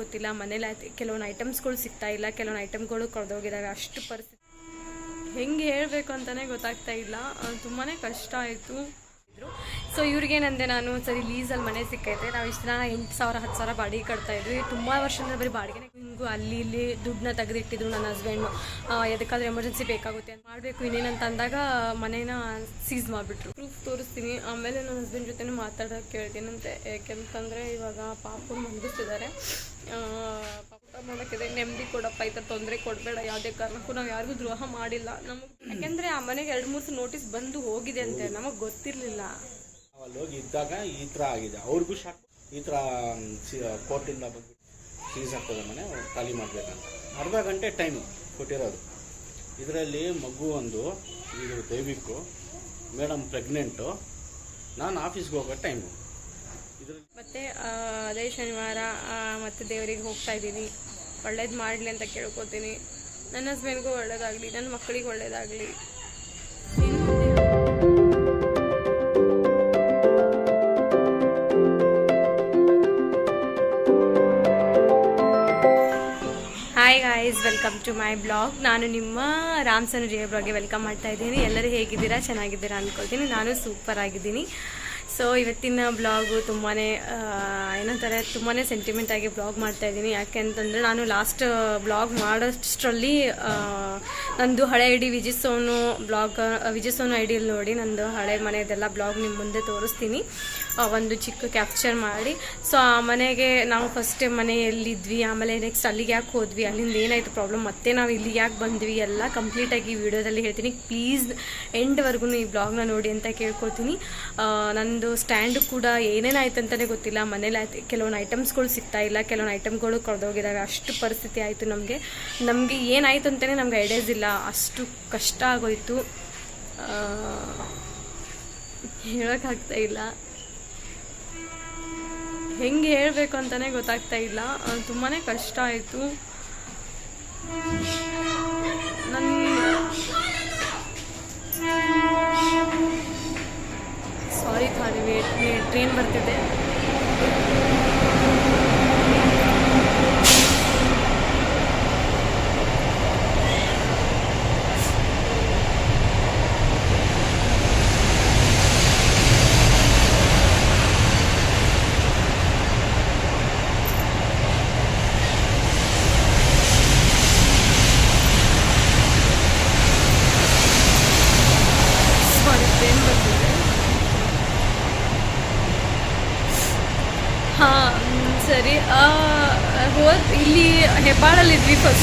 ಗೊತ್ತಿಲ್ಲ, ಮನೇಲಿ ಕೆಲವೊಂದು ಐಟಮ್ಸ್ಗಳು ಸಿಗ್ತಾ ಇಲ್ಲ, ಕೆಲವೊಂದು ಐಟಮ್ಗಳು ಕಳೆದೋಗಿದ್ದಾವೆ ಅಷ್ಟು ಪರಿಸ್ಥಿತಿ. ಹೆಂಗೆ ಹೇಳಬೇಕು ಅಂತಲೇ ಗೊತ್ತಾಗ್ತಾ ಇಲ್ಲ ತುಂಬಾ ಕಷ್ಟ ಆಯಿತು. ಸೊ ಇವ್ರಿಗೇನಂದೆ ನಾನು, ಸರಿ ಲೀಸಲ್ಲಿ ಮನೆ ಸಿಕ್ಕೈತೆ. ನಾವು ಇಷ್ಟು ದಿನ ಎಂಟು ಸಾವಿರ, ಹತ್ತು ಸಾವಿರ ಬಾಡಿಗೆ ಕಟ್ತಾ ಇದ್ವಿ. ತುಂಬ ವರ್ಷದಿಂದ ಬರೀ ಬಾಡಿಗೆನೆ ಹಿಂಗೂ ಅಲ್ಲಿ ಇಲ್ಲಿ ದುಡ್ಡನ್ನ ತೆಗೆದಿಟ್ಟಿದ್ರು ನನ್ನ ಹಸ್ಬೆಂಡು ಎದಕ್ಕಾದ್ರೂ ಎಮರ್ಜೆನ್ಸಿ ಬೇಕಾಗುತ್ತೆ ಅಂತ ಮಾಡಬೇಕು. ಇನ್ನೇನಂತ ಅಂದಾಗ ಮನೇನ ಸೀಸ್ ಮಾಡಿಬಿಟ್ರು. ಪ್ರೂಫ್ ತೋರಿಸ್ತೀನಿ. ಆಮೇಲೆ ನನ್ನ ಹಸ್ಬೆಂಡ್ ಜೊತೆ ಮಾತಾಡೋಕೆ ಕೇಳ್ತೀನಂತೆ ಯಾಕೆಂತಂದರೆ ಇವಾಗ ಪಾಪು ಮಲಗಿಸ್ತಿದ್ದಾರೆ ಪಾಪ ಮಾಡೋಕ್ಕಿದೆ. ನೆಮ್ಮದಿ ಕೊಡಪ್ಪ, ಈ ಥರ ತೊಂದರೆ ಕೊಡಬೇಡ. ಯಾವುದೇ ಕಾರಣಕ್ಕೂ ನಾವು ಯಾರಿಗೂ ದ್ರೋಹ ಮಾಡಿಲ್ಲ. ನಮಗೆ ಯಾಕೆಂದರೆ ಆ ಮನೆಗೆ ಎರಡು ಮೂರು ನೋಟಿಸ್ ಬಂದು ಹೋಗಿದೆ ಅಂತೆ. ನಮಗೆ ಗೊತ್ತಿರಲಿಲ್ಲ. ಅಲ್ಲಿ ಹೋಗಿ ಇದ್ದಾಗ ಈ ಥರ ಆಗಿದೆ. ಅವ್ರಿಗೂ ಶಾಕ್ ಈ ಥರ ಕೋರ್ಟಿಂದ ಬಂದ್ಬಿಟ್ಟು ಫೀಸ್ ಹಾಕೋದ ಮನೆ ಖಾಲಿ ಮಾಡಬೇಕಂತ. ಅರ್ಧ ಗಂಟೆ ಟೈಮ್ ಕೊಟ್ಟಿರೋದು. ಇದರಲ್ಲಿ ಮಗು ಒಂದು, ಇದು ದೈವಿಕ್ಕು ಮೇಡಮ್ ಪ್ರೆಗ್ನೆಂಟು ನಾನು ಆಫೀಸ್ಗೆ ಹೋಗೋ ಟೈಮು ಇದ್ರಲ್ಲಿ ಮತ್ತೆ ಅದೇ ಶನಿವಾರ ಮತ್ತೆ ದೇವರಿಗೆ ಹೋಗ್ತಾ ಇದ್ದೀನಿ. ಒಳ್ಳೇದು ಮಾಡಲಿ ಅಂತ ಕೇಳ್ಕೊತೀನಿ. ನನ್ನ ಹಸ್ಬೆಂಡ್ಗೂ ಒಳ್ಳೇದಾಗಲಿ, ನನ್ನ ಮಕ್ಕಳಿಗೆ ಒಳ್ಳೇದಾಗಲಿ. Welcome to my blog. ನಾನು ನಿಮ್ಮ ರಾಮ್ಸನು ಜಯ ಬ್ಲಾಗ್ಗೆ ವೆಲ್ಕಮ್ ಮಾಡ್ತಾ ಇದ್ದೀನಿ. ಎಲ್ಲರೂ ಹೇಗಿದ್ದೀರಾ? ಚೆನ್ನಾಗಿದ್ದೀರಾ ಅಂದ್ಕೊಳ್ತೀನಿ ನಾನು ಸೂಪರ್ ಆಗಿದ್ದೀನಿ ಸೊ ಇವತ್ತಿನ ಬ್ಲಾಗು ತುಂಬಾ ಏನಂತಾರೆ ತುಂಬಾ ಸೆಂಟಿಮೆಂಟ್ ಆಗಿ ಬ್ಲಾಗ್ ಮಾಡ್ತಾ ಇದ್ದೀನಿ. ಯಾಕೆ ಅಂತಂದರೆ ನಾನು ಲಾಸ್ಟ್ ಬ್ಲಾಗ್ ಮಾಡೋಷ್ಟರಲ್ಲಿ ನಂದು ಹಳೆ I D Vijay Sonu blog Vijay Sonu I ಡಿಯಲ್ಲಿ ನೋಡಿ ನಂದು ಹಳೆ ಮನೆಯದೆಲ್ಲ ಬ್ಲಾಗ್ ನಿಮ್ಮ ಮುಂದೆ ತೋರಿಸ್ತೀನಿ. ಒಂದು ಚಿಕ್ಕ ಕ್ಯಾಪ್ಚರ್ ಮಾಡಿ. ಸೊ ಆ ಮನೆಗೆ ನಾವು ಫಸ್ಟ್ ಮನೆಯಲ್ಲಿದ್ವಿ ಆಮೇಲೆ ನೆಕ್ಸ್ಟ್ ಅಲ್ಲಿಗೆ ಯಾಕೆ ಹೋದ್ವಿ? ಅಲ್ಲಿಂದ ಏನಾಯಿತು ಪ್ರಾಬ್ಲಮ್ ಮತ್ತೆ ನಾವು ಇಲ್ಲಿಗೆ ಯಾಕೆ ಬಂದ್ವಿ? ಎಲ್ಲ ಕಂಪ್ಲೀಟಾಗಿ ವಿಡಿಯೋದಲ್ಲಿ ಹೇಳ್ತೀನಿ. ಪ್ಲೀಸ್ ಎಂಡ್ವರೆಗೂ ಈ ಬ್ಲಾಗ್ನ ನೋಡಿ ಅಂತ ಕೇಳ್ಕೊತೀನಿ ಆ, ನಂದು ಸ್ಟ್ಯಾಂಡು ಕೂಡ ಏನೇನು ಆಯ್ತು ಅಂತಲೇ ಗೊತ್ತಿಲ್ಲ. ಮನೇಲಿ ಆಯ್ತು, ಕೆಲವೊಂದು ಐಟಮ್ಸ್ಗಳು ಸಿಗ್ತಾ ಇಲ್ಲ, ಕೆಲವೊಂದು ಐಟಮ್ಗಳು ಕಳೆದೋಗಿದ್ದಾವೆ ಅಷ್ಟು ಪರಿಸ್ಥಿತಿ ಆಯಿತು ನಮಗೆ. ನಮಗೆ ಏನಾಯಿತು ಅಂತಲೇ ನಮ್ಗೆ ಐಡಿಯಾಸ್ ಇಲ್ಲ. ಅಷ್ಟು ಕಷ್ಟ ಆಗೋಯ್ತು. ಹೇಳೋಕ್ಕಾಗ್ತಾ ಇಲ್ಲ. ಹೆಂಗೆ ಹೇಳಬೇಕು ಅಂತಲೇ ಗೊತ್ತಾಗ್ತಾ ಇಲ್ಲ. ತುಂಬಾ ಕಷ್ಟ ಆಯಿತು. ಸಾರಿ ಖಾಲಿ ವೇಟ್ ಟ್ರೈನ್ ಬರ್ತಿದೆ ಸಾರಿ ಟ್ರೈನ್ ಬರ್ತಿದೆ ಹಾಂ ಸರಿ ಹೋದ್ ಇಲ್ಲಿ ಹೆಬ್ಬಾಳಲ್ಲಿದ್ವಿ ಫಸ್ಟ್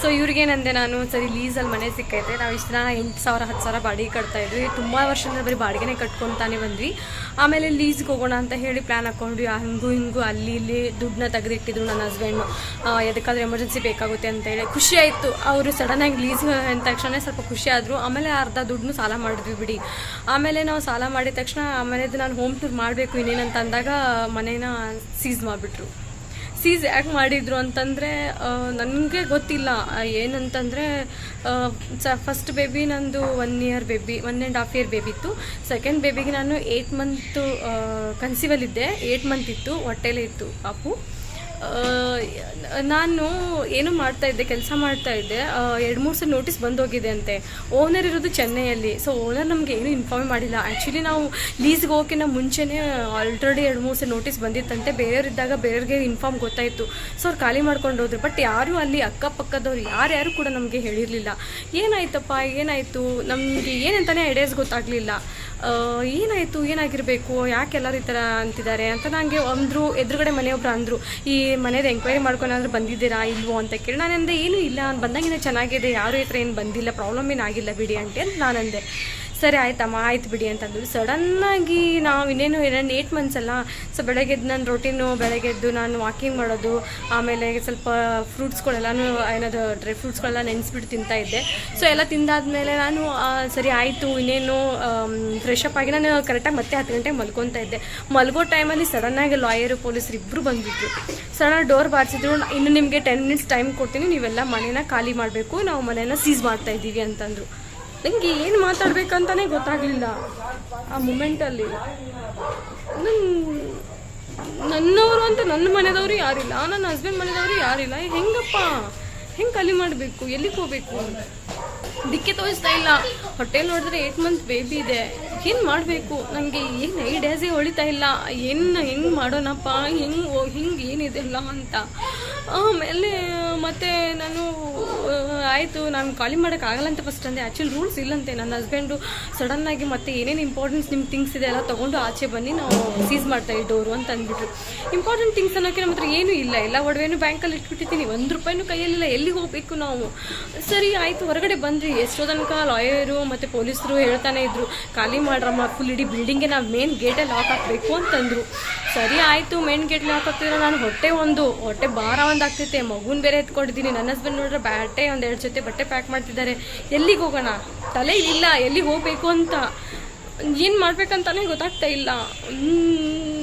ಸೊ ಇವ್ರಿಗೇನಂದೆ ನಾನು, ಸರಿ ಲೀಸಲ್ಲಿ ಮನೆ ಸಿಕ್ಕೈತೆ. ನಾವು ಇಷ್ಟು ದಿನ ಎಂಟು ಸಾವಿರ, ಹತ್ತು ಸಾವಿರ ಬಾಡಿಗೆ ಕಟ್ತಾ ಇದ್ವಿ. ತುಂಬ ವರ್ಷದಿಂದ ಬರೀ ಬಾಡಿಗೆನೇ ಕಟ್ಕೊಂತಾನೆ ಬಂದ್ವಿ. ಆಮೇಲೆ ಲೀಸ್ಗೆ ಹೋಗೋಣ ಅಂತ ಹೇಳಿ ಪ್ಲ್ಯಾನ್ ಹಾಕ್ಕೊಂಡ್ವಿ ಹಂಗೂ ಹಿಂಗೂ, ಅಲ್ಲಿ ಇಲ್ಲಿ ದುಡ್ಡನ್ನ ತೆಗೆದಿಟ್ಟಿದ್ರು ನನ್ನ ಹಸ್ಬೆಂಡು ಎದಕ್ಕಾದ್ರೂ ಎಮರ್ಜೆನ್ಸಿ ಬೇಕಾಗುತ್ತೆ ಅಂತ ಹೇಳಿ ಖುಷಿ ಆಯಿತು. ಅವರು ಸಡನ್ನಾಗಿ ಲೀಸ್ ಅಂದ ತಕ್ಷಣ ಸ್ವಲ್ಪ ಖುಷಿ ಆದರು. ಆಮೇಲೆ ಅರ್ಧ ದುಡ್ಡನ್ನು ಸಾಲ ಮಾಡಿದ್ವಿ ಬಿಡಿ. ಆಮೇಲೆ ನಾವು ಸಾಲ ಮಾಡಿದ ತಕ್ಷಣ ಆಮೇಲೆ ನಾನು ಹೋಮ್ ಟೂರ್ ಮಾಡಬೇಕು ಇನ್ನೇನಂತ ಅಂದಾಗ ಮನೇನ ಸೀಸ್ ಮಾಡಿಬಿಟ್ರು. ಸೀಸ್ ಯಾಕೆ ಮಾಡಿದ್ರು ಅಂತಂದರೆ ನನಗೆ ಗೊತ್ತಿಲ್ಲ. ಏನಂತಂದರೆ ಸ ಫಸ್ಟ್ ಬೇಬಿ ನಂದು one year baby one and half year baby ಇತ್ತು. ಸೆಕೆಂಡ್ ಬೇಬಿಗೆ ನಾನು ಏಯ್ಟ್ ಮಂತು ಇದ್ದೆ. ಏಯ್ಟ್ ಮಂತ್ ಇತ್ತು, ಹೊಟ್ಟೆಲೇ ಇತ್ತು ಪಾಪು. ನಾನು ಏನು ಮಾಡ್ತಾ ಇದ್ದೆ, ಕೆಲಸ ಮಾಡ್ತಾ ಇದ್ದೆ ಎರಡು ಮೂರು ಸಲ ನೋಟಿಸ್ ಬಂದೋಗಿದೆ ಅಂತೆ. ಓನರ್ ಇರೋದು ಚೆನ್ನೈಯಲ್ಲಿ ಸೊ ಓನರ್ ನಮಗೆ ಏನು ಇನ್ಫಾರ್ಮ್ ಮಾಡಿಲ್ಲ. ಆ್ಯಕ್ಚುಲಿ ನಾವು ಲೀಸ್ಗೆ ಹೋಗೋಕ್ಕಿಂತ ಮುಂಚೆನೇ ಆಲ್ರೆಡಿ ಎರಡು ಮೂರು ಸಲ ನೋಟಿಸ್ ಬಂದಿತ್ತಂತೆ. ಬೇರೆಯವರಿದ್ದಾಗ ಬೇರೆಯವ್ರಿಗೆ ಇನ್ಫಾರ್ಮ್ ಗೊತ್ತಾಯಿತು. ಸೊ ಅವ್ರು ಖಾಲಿ ಮಾಡ್ಕೊಂಡು ಹೋದ್ರು. ಬಟ್ ಯಾರು ಅಲ್ಲಿ ಅಕ್ಕಪಕ್ಕದವ್ರು ಯಾರ್ಯಾರು ಕೂಡ ನಮಗೆ ಹೇಳಿರಲಿಲ್ಲ. ಏನಾಯ್ತಪ್ಪ, ಏನಾಯಿತು? ನಮಗೆ ಏನಂತಾನೆ ಐಡಿಯಾಸ್ ಗೊತ್ತಾಗಲಿಲ್ಲ. ಏನಾಯಿತು? ಏನಾಗಿರಬೇಕು? ಯಾಕೆ ಎಲ್ಲರೂ ಈ ಥರ ಅಂತಿದ್ದಾರೆ ಅಂತ ನನಗೆ ಅಂದರು, ಎದುರುಗಡೆ ಮನೆಯೊಬ್ರು ಅಂದರು, ಈ ಮನೇದು ಎಂಕ್ವೈರಿ ಮಾಡ್ಕೊಂಡಾದ್ರೂ ಬಂದಿದ್ದೀರಾ, ಇಲ್ವೋ ಅಂತ ಕೇಳಿ. ನಾನು ಅಂದೆ ಏನೂ ಇಲ್ಲ, ಬಂದಾಗಿನ ಚೆನ್ನಾಗಿದೆ, ಯಾರು ಈ ಥರ ಏನು ಬಂದಿಲ್ಲ ಪ್ರಾಬ್ಲಮ್ ಏನಾಗಿಲ್ಲ ಬಿಡಿ ಆಂಟಿ ಅಂತ ನಾನು ಅಂದೆ ಸರಿ ಆಯ್ತಮ್ಮ, ಆಯ್ತು ಬಿಡಿ ಅಂತಂದ್ರು ಸಡನ್ನಾಗಿ ನಾವು ಇನ್ನೇನು ಎರಡು ಏಟ್ ಮಂತ್ಸ್ ಅಲ್ಲ ಸೊ ಬೆಳಗ್ಗೆ ಎದ್ದು ನನ್ನ ರೊಟೀನು ಬೆಳಗ್ಗೆ ಎದ್ದು ನಾನು ವಾಕಿಂಗ್ ಮಾಡೋದು, ಆಮೇಲೆ ಸ್ವಲ್ಪ ಫ್ರೂಟ್ಸ್ಗಳೆಲ್ಲನೂ ಏನದು ಡ್ರೈ ಫ್ರೂಟ್ಸ್ಗಳೆಲ್ಲ ನೆನೆಸ್ಬಿಟ್ಟು ತಿಂತಾ ಇದ್ದೆ. ಸೊ ಎಲ್ಲ ತಿಂದಾದ್ಮೇಲೆ ನಾನು ಸರಿ ಆಯಿತು, ಇನ್ನೇನು ಫ್ರೆಶ್ ಅಪ್ ಆಗಿ ನಾನು ಕರೆಕ್ಟಾಗಿ ಮತ್ತೆ ಹತ್ತು ಗಂಟೆಗೆ ಮಲ್ಕೊತಾ ಇದ್ದೆ. ಮಲ್ಗೋ ಟೈಮಲ್ಲಿ ಸಡನ್ನಾಗಿ ಲಾಯರು ಪೊಲೀಸರು ಇಬ್ಬರು ಬಂದಿದ್ರು ಸಡನ್ ಡೋರ್ ಬಾರಿಸಿದ್ರು, ಇನ್ನು ನಿಮಗೆ ಟೆನ್ ಮಿನಿಟ್ಸ್ ಟೈಮ್ ಕೊಡ್ತೀನಿ, ನೀವೆಲ್ಲ ಮನೇನ ಖಾಲಿ ಮಾಡಬೇಕು, ನಾವು ಮನೇನ ಸೀಸ್ ಮಾಡ್ತಾ ಇದ್ದೀವಿ ಅಂತಂದರು. ನನಗೆ ಏನು ಮಾತಾಡ್ಬೇಕಂತಾನೆ ಗೊತ್ತಾಗಲಿಲ್ಲ. ಆ ಮೂಮೆಂಟಲ್ಲಿ ನನ್ನ ನನ್ನವರು ಅಂತ ನನ್ನ ಮನೆಯವರು ಯಾರಿಲ್ಲ. ನನ್ನ ಹಸ್ಬೆಂಡ್ ಮನೆಯವರು ಯಾರಿಲ್ಲ. ಹೆಂಗಪ್ಪ? ಹೆಂಗೆ ಖಾಲಿ ಮಾಡಬೇಕು? ಎಲ್ಲಿಗೆ ಹೋಗ್ಬೇಕು? ದಿಕ್ಕೆ ತೋರಿಸ್ತಾ ಇಲ್ಲ. ಹೊಟ್ಟೆ ನೋಡಿದ್ರೆ ಏಟ್ ಮಂತ್ ಬೇಬಿ ಇದೆ. ಏನು ಮಾಡಬೇಕು? ನನಗೆ ಏನು ಐಡಿಯಾಸೇ ಹೊಳಿತಾ ಇಲ್ಲ. ಏನು, ಹೆಂಗೆ ಮಾಡೋಣಪ್ಪ? ಹೆಂಗೆ ಹಿಂಗೆ ಏನಿದೆ ಅಲ್ಲ ಅಂತ. ಆಮೇಲೆ, ಮತ್ತೆ ನಾನು ಆಯಿತು, ನಾನು ಕಾಲಿಂಗ್ ಮಾಡೋಕ್ಕಾಗಲ್ಲ ಅಂತ ಫಸ್ಟ್ ಅಂದೆ. ಆ್ಯಕ್ಚುಲಿ ರೂಲ್ಸ್ ಇಲ್ಲಂತೆ. ನನ್ನ ಹಸ್ಬೆಂಡು ಸಡನ್ನಾಗಿ ಮತ್ತೆ ಏನೇನು ಇಂಪಾರ್ಟೆನ್ಸ್ ನಿಮ್ಮ ಥಿಂಗ್ಸ್ ಇದೆ ಎಲ್ಲ ತೊಗೊಂಡು ಆಚೆ ಬನ್ನಿ, ನಾವು ಸೀಸ್ ಮಾಡ್ತಾ ಡೋರು ಅಂತ ಅಂದ್ಬಿಟ್ರು. ಇಂಪಾರ್ಟೆಂಟ್ ಥಿಂಗ್ಸ್ ಅನ್ನೋಕ್ಕೆ ನಮ್ಮ ಹತ್ರ ಏನೂ ಇಲ್ಲ. ಎಲ್ಲ ಒಡವೆನೂ ಬ್ಯಾಂಕಲ್ಲಿ ಇಟ್ಬಿಟ್ಟಿದ್ದೀನಿ ಒಂದು ರೂಪಾಯಿನೂ ಕೈಯಲ್ಲಿಲ್ಲ. ಎಲ್ಲಿಗೆ ಹೋಗಬೇಕು ನಾವು? ಸರಿ, ಆಯಿತು. ಹೊರಗಡೆ ಬಂದ್ರಿ ಎಷ್ಟೋ ತನಕ ಲಾಯರು ಮತ್ತು ಪೊಲೀಸರು ಹೇಳ್ತಾನೆ ಇದ್ರು. ಖಾಲಿ ಮಾಡ್ರಮ್ಮ ಫುಲ್ ಇಡೀ ಬಿಲ್ಡಿಂಗ್ಗೆ ನಾವು ಮೇನ್ ಗೇಟೇ ಲಾಕ್ ಹಾಕಬೇಕು ಅಂತಂದರು ಸರಿ, ಆಯಿತು. ಮೇನ್ ಗೇಟ್ ಲಾಕ್ ಹಾಕ್ತಿದ್ರೆ ನಾನು ಹೊಟ್ಟೆ ಒಂದು, ಹೊಟ್ಟೆ ಭಾರ ಒಂದು ಆಗ್ತೈತೆ ಮಗುನ ಬೇರೆ ಎತ್ಕೊಂಡಿದ್ದೀನಿ. ನನ್ನ ಹಸ್ಬೆಂಡ್ ನೋಡಿದ್ರೆ ಬ್ಯಾಟೆ ಒಂದು ಎರಡು ಜೊತೆ ಬಟ್ಟೆ ಪ್ಯಾಕ್ ಮಾಡ್ತಿದ್ದಾರೆ. ಎಲ್ಲಿಗೆ ಹೋಗೋಣ? ತಲೆ ಇಲ್ಲ ಎಲ್ಲಿಗೆ ಹೋಗಬೇಕು ಅಂತ. ಏನು ಮಾಡ್ಬೇಕಂತಾನೆ ಗೊತ್ತಾಗ್ತಾ ಇಲ್ಲ.